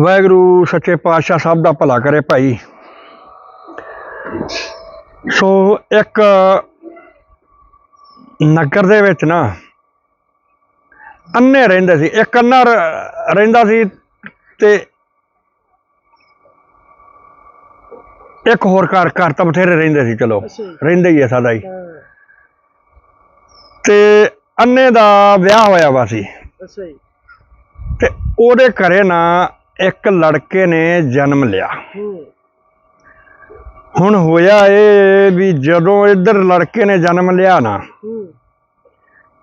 ਵਾਹਿਗੁਰੂ ਸੱਚੇ ਪਾਤਸ਼ਾਹ ਸਭ ਦਾ ਭਲਾ ਕਰੇ ਭਾਈ। ਸੋ ਇੱਕ ਨਗਰ ਦੇ ਵਿੱਚ ਨਾ ਅੰਨੇ ਰਹਿੰਦੇ ਸੀ ਇੱਕ ਅੰਨਾ ਰਹਿੰਦਾ ਸੀ ਤੇ ਇੱਕ ਹੋਰ ਘਰ ਘਰ ਤਾਂ ਬਥੇਰੇ ਰਹਿੰਦੇ ਸੀ ਚਲੋ। ਰਹਿੰਦੇ ਹੀ ਆ ਸਦਾ ਹੀ। ਹਾਂ। ਤੇ ਅੰਨੇ ਦਾ ਵਿਆਹ ਹੋਇਆ ਵਾ ਸੀ। ਅੱਛਾ ਜੀ। ਤੇ ਉਹਦੇ ਘਰੇ ਨਾ ਇੱਕ ਲੜਕੇ ਨੇ ਜਨਮ ਲਿਆ। ਹੁਣ ਹੋਇਆ ਇਹ ਵੀ ਜਦੋਂ ਇੱਧਰ ਲੜਕੇ ਨੇ ਜਨਮ ਲਿਆ ਨਾ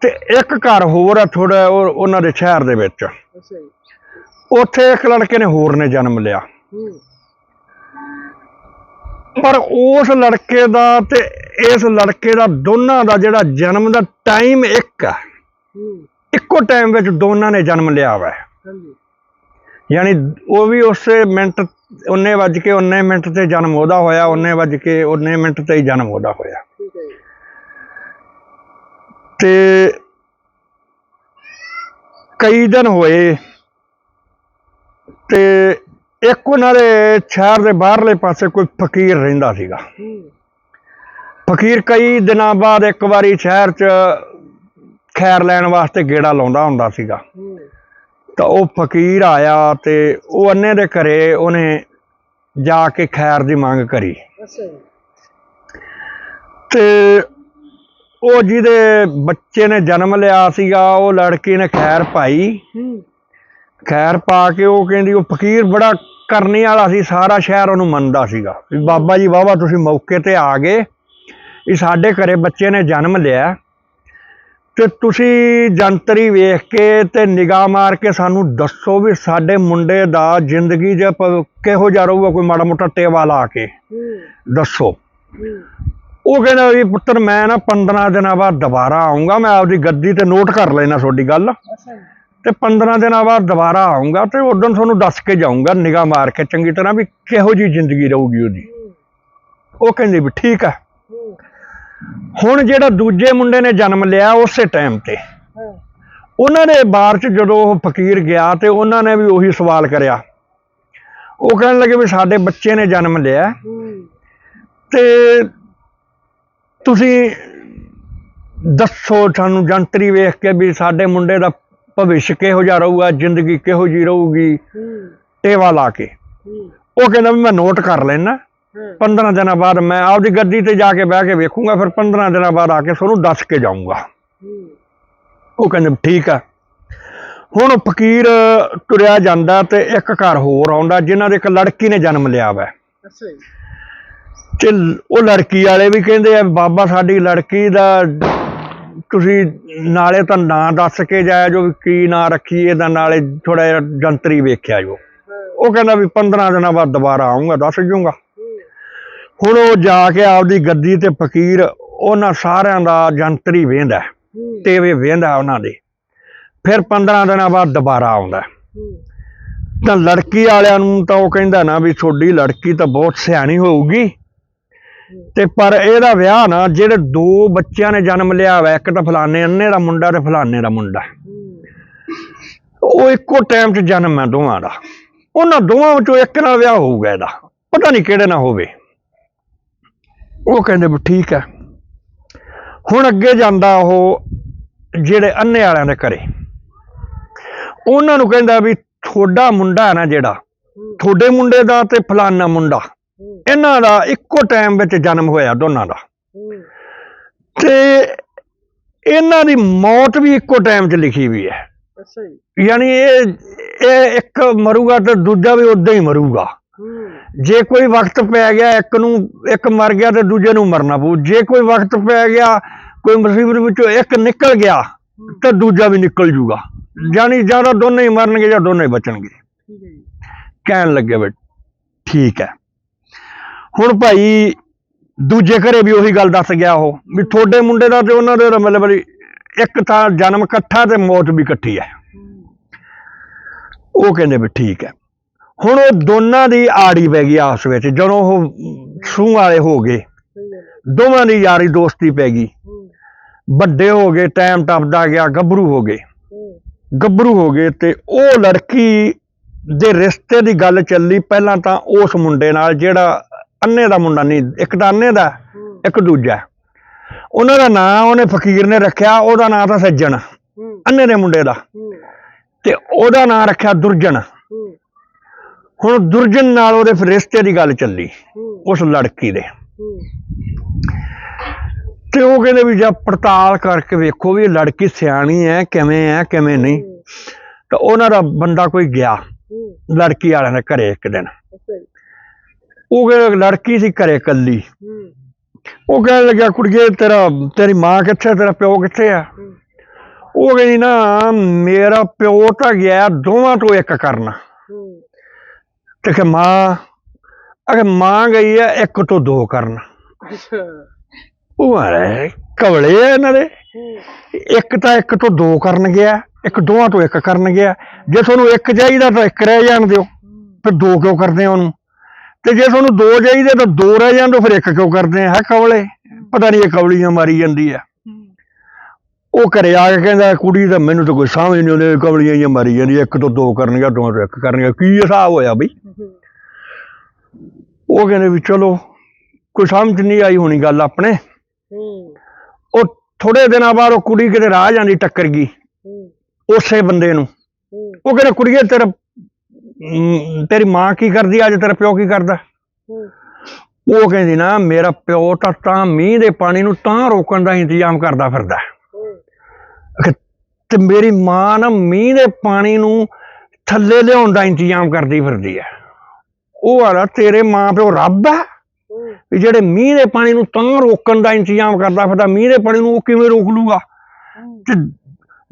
ਤੇ ਇੱਕ ਘਰ ਹੋਰ ਆ ਥੋੜਾ ਉਹਨਾਂ ਦੇ ਸ਼ਹਿਰ ਦੇ ਵਿੱਚ। ਉੱਥੇ ਇੱਕ ਲੜਕੇ ਨੇ ਹੋਰ ਨੇ ਜਨਮ ਲਿਆ। ਪਰ ਉਸ ਲੜਕੇ ਦਾ ਤੇ ਇਸ ਲੜਕੇ ਦਾ ਦੋਨਾਂ ਦਾ ਜਿਹੜਾ ਜਨਮ ਦਾ ਟਾਈਮ ਇੱਕ ਆ। ਹੂੰ। ਇੱਕੋ ਟਾਈਮ ਵਿੱਚ ਦੋਨਾਂ ਨੇ ਜਨਮ ਲਿਆ ਵਾ। ਹਾਂਜੀ। ਯਾਨੀ ਉਹ ਵੀ ਉਸੇ ਮਿੰਟ ਉਹਨੇ ਵੱਜ ਕੇ ਉਹਨੇ ਮਿੰਟ ਤੇ ਜਨਮ ਉਹਦਾ ਹੋਇਆ ਉਹਨੇ ਵੱਜ ਕੇ ਉਹਨੇ ਮਿੰਟ ਤੇ ਹੀ ਜਨਮ ਉਹਦਾ ਹੋਇਆ। ਤੇ ਕਈ ਦਿਨ ਹੋਏ ਤੇ ਇੱਕ ਉਹਨਾਂ ਦੇ ਸ਼ਹਿਰ ਦੇ ਬਾਹਰਲੇ ਪਾਸੇ ਕੋਈ ਫਕੀਰ ਰਹਿੰਦਾ ਸੀਗਾ। ਫਕੀਰ ਕਈ ਦਿਨਾਂ ਬਾਅਦ ਇੱਕ ਵਾਰੀ ਸ਼ਹਿਰ 'ਚ ਖੈਰ ਲੈਣ ਵਾਸਤੇ ਗੇੜਾ ਲਾਉਂਦਾ ਹੁੰਦਾ ਸੀਗਾ। ਤਾਂ ਉਹ ਫਕੀਰ ਆਇਆ ਤੇ ਉਹ ਅੰਨੇ ਦੇ ਘਰੇ ਉਹਨੇ ਜਾ ਕੇ ਖੈਰ ਦੀ ਮੰਗ ਕਰੀ। ਅੱਛਾ ਜੀ। ਤੇ ਉਹ ਜਿਹਦੇ ਬੱਚੇ ਨੇ ਜਨਮ ਲਿਆ ਸੀਗਾ ਉਹ ਲੜਕੀ ਨੇ ਖੈਰ ਪਾਈ। ਖੈਰ ਪਾ ਕੇ ਉਹ ਕਹਿੰਦੀ ਉਹ ਫਕੀਰ ਬੜਾ ਕਰਨੀ ਵਾਲਾ ਸੀ ਸਾਰਾ ਸ਼ਹਿਰ ਉਹਨੂੰ ਮੰਨਦਾ ਸੀਗਾ। ਵੀ ਬਾਬਾ ਜੀ ਵਾਵਾ ਤੁਸੀਂ ਮੌਕੇ ਤੇ ਆ ਗਏ। ਵੀ ਸਾਡੇ ਘਰੇ ਬੱਚੇ ਨੇ ਜਨਮ ਲਿਆ। ਤੇ ਤੁਸੀਂ ਜੰਤਰੀ ਵੇਖ ਕੇ ਤੇ ਨਿਗਾਹ ਮਾਰ ਕੇ ਸਾਨੂੰ ਦੱਸੋ ਵੀ ਸਾਡੇ ਮੁੰਡੇ ਦਾ ਜ਼ਿੰਦਗੀ ਪ- ਕਿਹੋ ਜਿਹਾ ਰਹੂਗਾ ਕੋਈ ਮਾੜਾ ਮੋਟਾ ਟੇਵਾ ਲਾ ਕੇ। ਦੱਸੋ। ਉਹ ਕਹਿੰਦਾ ਵੀ ਪੁੱਤਰ ਮੈਂ ਨਾ 15 ਦਿਨਾਂ ਬਾਅਦ ਦੁਬਾਰਾ ਆਉਂਗਾ ਮੈਂ ਆਪਦੀ ਗੱਦੀ ਤੇ ਨੋਟ ਕਰ ਲੈਣਾ ਤੁਹਾਡੀ ਗੱਲ। ਜੀ। ਤੇ 15 ਦਿਨਾਂ ਬਾਅਦ ਦੁਬਾਰਾ ਆਉਂਗਾ ਤੇ ਉਦੋਂ ਤੁਹਾਨੂੰ ਦੱਸ ਕੇ ਜਾਊਂਗਾ ਨਿਗਾਹ ਮਾਰ ਕੇ ਚੰਗੀ ਤਰ੍ਹਾਂ ਵੀ ਕਿਹੋ ਜੀ ਜ਼ਿੰਦਗੀ ਰਹੂਗੀ ਉਹਦੀ। ਉਹ ਕਹਿੰਦੇ ਵੀ ਠੀਕ ਹੂੰ ਹੁਣ ਜਿਹੜਾ ਦੂਜੇ ਮੁੰਡੇ ਨੇ ਜਨਮ ਲਿਆ ਉਸੇ ਟਾਈਮ ਤੇ। ਉਹਨਾਂ ਦੇ ਬਾਰ ਚ ਜਦੋਂ ਉਹ ਫਕੀਰ ਗਿਆ ਤੇ ਉਹਨਾਂ ਨੇ ਵੀ ਉਹੀ ਸਵਾਲ ਕਰਿਆ। ਉਹ ਕਹਿਣ ਲੱਗੇ ਵੀ ਸਾਡੇ ਬੱਚੇ ਨੇ ਜਨਮ ਲਿਆ। ਤੇ ਤੁਸੀਂ ਦੱਸੋ ਸਾਨੂੰ ਜੰਤਰੀ ਵੇਖ ਕੇ ਵੀ ਸਾਡੇ ਮੁੰਡੇ ਦਾ ਭਵਿੱਖ ਕਿਹੋ ਜਿਹਾ ਰਹੂਗਾ ਜ਼ਿੰਦਗੀ ਕਿਹੋ ਜੀ ਰਹੂਗੀ? ਟੇਵਾ ਲਾ ਕੇ। ਉਹ ਕਹਿੰਦਾ ਵੀ ਮੈਂ ਨੋਟ ਕਰ ਲੈਣਾ 15 ਦਿਨਾਂ ਬਾਅਦ ਮੈਂ ਆਪਦੀ ਗੱਦੀ ਤੇ ਜਾ ਕੇ ਬਹਿ ਕੇ ਵੇਖੂੰਗਾ ਫਿਰ 15 ਦਿਨਾਂ ਬਾਅਦ ਆ ਕੇ ਤੁਹਾਨੂੰ ਦੱਸ ਕੇ ਜਾਊਂਗਾ। ਉਹ ਕਹਿੰਦੇ ਠੀਕ ਆ। ਹੁਣ ਫਕੀਰ ਤੁਰਿਆ ਜਾਂਦਾ ਤੇ ਇੱਕ ਘਰ ਹੋਰ ਆਉਂਦਾ ਜਿਨ੍ਹਾਂ ਦੇ ਇੱਕ ਲੜਕੀ ਨੇ ਜਨਮ ਲਿਆ ਵਾ। ਅੱਛਾ ਜੀ। ਤੇ ਉਹ ਲੜਕੀ ਵਾਲੇ ਵੀ ਕਹਿੰਦੇ ਆ ਬਾਬਾ ਸਾਡੀ ਲੜਕੀ ਦਾ ਤੁਸੀਂ ਨਾਲੇ ਤਾਂ ਨਾਂ ਦੱਸ ਕੇ ਜਾਇਆ ਜੋ ਕੀ ਨਾਂ ਰੱਖੀਏ ਦਾ ਨਾਲੇ ਥੋੜਾ ਜਿਹਾ ਜੰਤਰੀ ਵੇਖਿਆ ਜੋ। ਉਹ ਕਹਿੰਦਾ ਵੀ 15 ਦਿਨਾਂ ਬਾਅਦ ਦੁਬਾਰਾ ਆਉਂਗਾ ਦੱਸ ਜੂੰਗਾ। ਹੁਣ ਉਹ ਜਾ ਕੇ ਆਪਦੀ ਗੱਦੀ ਤੇ ਫਕੀਰ ਉਹਨਾਂ ਸਾਰਿਆਂ ਦਾ ਜੰਤਰੀ ਵੇਂਦਾ ਹੂੰ ਟੇਵੇ ਵੇਂਦਾ ਉਹਨਾਂ ਦੇ। ਫਿਰ 15 ਦਿਨਾਂ ਬਾਅਦ ਦੁਬਾਰਾ ਆਉਂਦਾ ਤਾਂ ਲੜਕੀ ਵਾਲਿਆਂ ਨੂੰ ਤਾਂ ਉਹ ਕਹਿੰਦਾ ਨਾ ਵੀ ਤੁਹਾਡੀ ਲੜਕੀ ਤਾਂ ਬਹੁਤ ਸਿਆਣੀ ਹੋਊਗੀ। ਤੇ ਪਰ ਇਹਦਾ ਵਿਆਹ ਨਾ ਜਿਹੜੇ ਦੋ ਬੱਚਿਆਂ ਨੇ ਜਨਮ ਲਿਆ ਵਾ ਇੱਕ ਤਾਂ ਫਲਾਣੇ ਅੰਨੇ ਦਾ ਮੁੰਡਾ ਤੇ ਫਲਾਣੇ ਦਾ ਮੁੰਡਾ। ਉਹ ਇੱਕੋ ਟਾਈਮ 'ਚ ਜਨਮ ਹੈ ਦੋਵਾਂ ਦਾ। ਉਹਨਾਂ ਦੋਵਾਂ ਵਿੱਚੋਂ ਇੱਕ ਨਾਲ ਵਿਆਹ ਹੋਊਗਾ ਇਹਦਾ। ਪਤਾ ਨਹੀਂ ਕਿਹੜੇ ਨਾਲ ਹੋਵੇ। ਉਹ ਕਹਿੰਦੇ ਵੀ ਠੀਕ ਹੈ। ਹੁਣ ਅੱਗੇ ਜਾਂਦਾ ਉਹ ਜਿਹੜੇ ਅੰਨੇ ਵਾਲਿਆਂ ਦੇ ਘਰੇ। ਉਹਨਾਂ ਨੂੰ ਕਹਿੰਦਾ ਵੀ ਤੁਹਾਡਾ ਮੁੰਡਾ ਹੈ ਨਾ ਜਿਹੜਾ ਤੁਹਾਡੇ ਮੁੰਡੇ ਦਾ ਤੇ ਫਲਾਨਾ ਮੁੰਡਾ। ਇਹਨਾਂ ਦਾ ਇੱਕੋ ਟਾਈਮ ਵਿੱਚ ਜਨਮ ਹੋਇਆ ਦੋਨਾਂ ਦਾ। ਤੇ ਇਹਨਾਂ ਦੀ ਮੌਤ ਵੀ ਇੱਕੋ ਟਾਈਮ 'ਚ ਲਿਖੀ ਵੀ ਹੈ। ਯਾਨੀ ਇਹ ਇਹ ਇੱਕ ਮਰੂਗਾ ਤੇ ਦੂਜਾ ਵੀ ਉਦਾਂ ਹੀ ਮਰੂਗਾ। ਜੇ ਕੋਈ ਵਕਤ ਪੈ ਗਿਆ ਇੱਕ ਨੂੰ ਇੱਕ ਮਰ ਗਿਆ ਤੇ ਦੂਜੇ ਨੂੰ ਮਰਨਾ ਪਊ। ਜੇ ਕੋਈ ਵਕਤ ਪੈ ਗਿਆ ਕੋਈ ਮੁਸੀਬਤ ਵਿੱਚੋਂ ਇੱਕ ਨਿਕਲ ਗਿਆ ਤੇ ਦੂਜਾ ਵੀ ਨਿਕਲ ਜੂਗਾ। ਯਾਨੀ ਜ਼ਿਆਦਾ ਦੋਨੇ ਹੀ ਮਰਨਗੇ ਜਾਂ ਦੋਨੇ ਹੀ ਬਚਣਗੇ। ਠੀਕ ਹੈ ਜੀ। ਕਹਿਣ ਲੱਗੇ ਵੀ ਠੀਕ ਹੈ। ਹੁਣ ਭਾਈ ਦੂਜੇ ਘਰੇ ਵੀ ਉਹੀ ਗੱਲ ਦੱਸ ਗਿਆ ਉਹ ਵੀ ਤੁਹਾਡੇ ਮੁੰਡੇ ਦਾ ਤੇ ਉਹਨਾਂ ਦੇ ਦਾ ਮਤਲਬ ਇੱਕ ਤਾਂ ਜਨਮ ਇਕੱਠਾ ਤੇ ਮੌਤ ਵੀ ਇਕੱਠੀ ਹੂੰ। ਉਹ ਕਹਿੰਦੇ ਵੀ ਠੀਕ ਹੈ। ਹੁਣ ਉਹ ਦੋਨਾਂ ਦੀ ਆੜੀ ਪੈ ਗਈ ਆਪਸ ਵਿੱਚ ਜਦੋਂ ਉਹ ਸੂਹ ਵਾਲੇ ਹੋ ਗਏ। ਦੋਵਾਂ ਦੀ ਯਾਰੀ ਦੋਸਤੀ ਪੈ ਗਈ। ਵੱਡੇ ਹੋ ਗਏ ਟਾਈਮ ਟੱਪਦਾ ਗਿਆ ਗੱਭਰੂ ਹੋ ਗਏ। ਗੱਭਰੂ ਹੋ ਗਏ ਤੇ ਉਹ ਲੜਕੀ ਦੇ ਰਿਸ਼ਤੇ ਦੀ ਗੱਲ ਚੱਲੀ ਪਹਿਲਾਂ ਤਾਂ ਉਸ ਮੁੰਡੇ ਨਾਲ ਜਿਹੜਾ ਅੰਨੇ ਦਾ ਮੁੰਡਾ ਨਹੀਂ ਇੱਕ ਤਾਂ ਅੰਨੇ ਦਾ ਇੱਕ ਦੂਜਾ। ਉਹਨਾਂ ਦਾ ਨਾਂ ਉਹਨੇ ਫਕੀਰ ਨੇ ਰੱਖਿਆ ਉਹਦਾ ਨਾਂ ਤਾਂ ਸੱਜਣ ਅੰਨੇ ਦੇ ਮੁੰਡੇ ਦਾ। ਤੇ ਉਹਦਾ ਨਾਂ ਰੱਖਿਆ ਦੁਰਜਨ। ਹੂੰ ਹੁਣ ਦੁਰਜਨ ਨਾਲ ਉਹਦੇ ਫਿਰ ਰਿਸ਼ਤੇ ਦੀ ਗੱਲ ਚੱਲੀ ਉਸ ਲੜਕੀ ਦੇ। ਤੇ ਉਹ ਕਹਿੰਦੇ ਵੀ ਜਦ ਪੜਤਾਲ ਕਰਕੇ ਵੇਖੋ ਵੀ ਇਹ ਲੜਕੀ ਸਿਆਣੀ ਹੈ ਕਿਵੇਂ ਹੈ ਕਿਵੇਂ ਨਹੀਂ। ਤਾਂ ਉਹਨਾਂ ਦਾ ਬੰਦਾ ਕੋਈ ਗਿਆ ਲੜਕੀ ਵਾਲਿਆਂ ਦੇ ਘਰੇ ਇੱਕ ਦਿਨ। ਜੀ। ਉਹ ਕਹਿੰਦੇ ਲੜਕੀ ਸੀ ਘਰੇ ਕੱਲੀ ਹੂੰ। ਉਹ ਕਹਿਣ ਲੱਗਿਆ ਕੁੜੀਏ ਤੇਰਾ ਤੇਰੀ ਮਾਂ ਕਿੱਥੇ ਤੇਰਾ ਪਿਓ ਕਿੱਥੇ ਆ? ਉਹ ਕਹਿੰਦੀ ਨਾ ਮੇਰਾ ਪਿਓ ਤਾਂ ਗਿਆ ਦੋਵਾਂ ਤੋਂ ਇੱਕ ਕਰਨਾ। ਤੇ ਕਿ ਮਾਂ ਅਗੇ ਮਾਂ ਗਈ ਹੈ ਇੱਕ ਤੋਂ ਦੋ ਕਰਨ। ਉਹ ਆਰੇ ਕਵਲੇ ਆ ਇਹਨਾਂ ਦੇ। ਇੱਕ ਤਾਂ ਇੱਕ ਤੋਂ ਦੋ ਕਰਨ ਗਿਆ ਇੱਕ ਦੋਵਾਂ ਤੋਂ ਇੱਕ ਕਰਨ ਗਿਆ। ਜੇ ਤੁਹਾਨੂੰ ਇੱਕ ਚਾਹੀਦਾ ਤਾਂ ਇੱਕ ਰਹਿ ਜਾਣ ਦਿਓ ਫਿਰ ਦੋ ਕਿਉਂ ਕਰਦੇ ਆ ਉਹਨੂੰ? ਤੇ ਜੇ ਤੁਹਾਨੂੰ ਦੋ ਚਾਹੀਦੇ ਤਾਂ ਦੋ ਰਹਿ ਜਾਣ ਦਿਓ ਫਿਰ ਇੱਕ ਕਿਉਂ ਕਰਦੇ ਆ? ਹੈ ਕਵਲੇ? ਪਤਾ ਨਹੀਂ ਇਹ ਕਵਲੀਆਂ ਮਾਰੀ ਜਾਂਦੀ ਆ। ਉਹ ਘਰੇ ਆ ਕੇ ਕਹਿੰਦਾ ਕੁੜੀ ਤਾਂ ਮੈਨੂੰ ਤਾਂ ਕੋਈ ਸਮਝ ਨਹੀਂ ਆਉਂਦੀ ਕਵਲੀਆਂ ਹੀ ਮਾਰੀ ਜਾਂਦੀ ਇੱਕ ਤੋਂ ਦੋ ਕਰਨਗੇ ਦੋਵਾਂ ਤੋਂ ਇੱਕ ਕਰਨਗੇ ਕੀ ਹਿਸਾਬ ਹੋਇਆ ਬਈ? ਉਹ ਕਹਿੰਦੇ ਵੀ ਚਲੋ ਕੋਈ ਸਮਝ ਨਹੀਂ ਆਈ ਹੋਣੀ ਗੱਲ ਆਪਣੇ। ਉਹ ਥੋੜੇ ਦਿਨਾਂ ਬਾਅਦ ਉਹ ਕੁੜੀ ਕਿਤੇ ਰਾਹ ਜਾਂਦੀ ਟੱਕਰ ਗਈ ਉਸੇ ਬੰਦੇ ਨੂੰ। ਉਹ ਕਹਿੰਦਾ ਕੁੜੀਏ ਤੇਰਾ ਤੇਰੀ ਮਾਂ ਕੀ ਕਰਦੀ ਅੱਜ ਤੇਰਾ ਪਿਓ ਕੀ ਕਰਦਾ? ਉਹ ਕਹਿੰਦੀ ਨਾ ਮੇਰਾ ਪਿਓ ਤਾਂ ਤਾਂ ਮੀਂਹ ਦੇ ਪਾਣੀ ਨੂੰ ਤਾਂ ਰੋਕਣ ਦਾ ਇੰਤਜ਼ਾਮ ਕਰਦਾ ਫਿਰਦਾ। ਤੇ ਮੇਰੀ ਮਾਂ ਨਾ ਮੀਂਹ ਦੇ ਪਾਣੀ ਨੂੰ ਥੱਲੇ ਲਿਆਉਣ ਦਾ ਇੰਤਜ਼ਾਮ ਕਰਦੀ ਫਿਰਦੀ ਹੈ। ਉਹ ਆਲਾ ਤੇਰੇ ਮਾਂ ਪਿਓ ਰੱਬ ਆ ਵੀ ਜਿਹੜੇ ਮੀਂਹ ਦੇ ਪਾਣੀ ਨੂੰ ਤਾਂ ਰੋਕਣ ਦਾ ਇੰਤਜ਼ਾਮ ਕਰਦਾ ਫਿਰਦਾ, ਮੀਂਹ ਦੇ ਪਾਣੀ ਨੂੰ ਉਹ ਕਿਵੇਂ ਰੋਕ ਲੂਗਾ? ਤੇ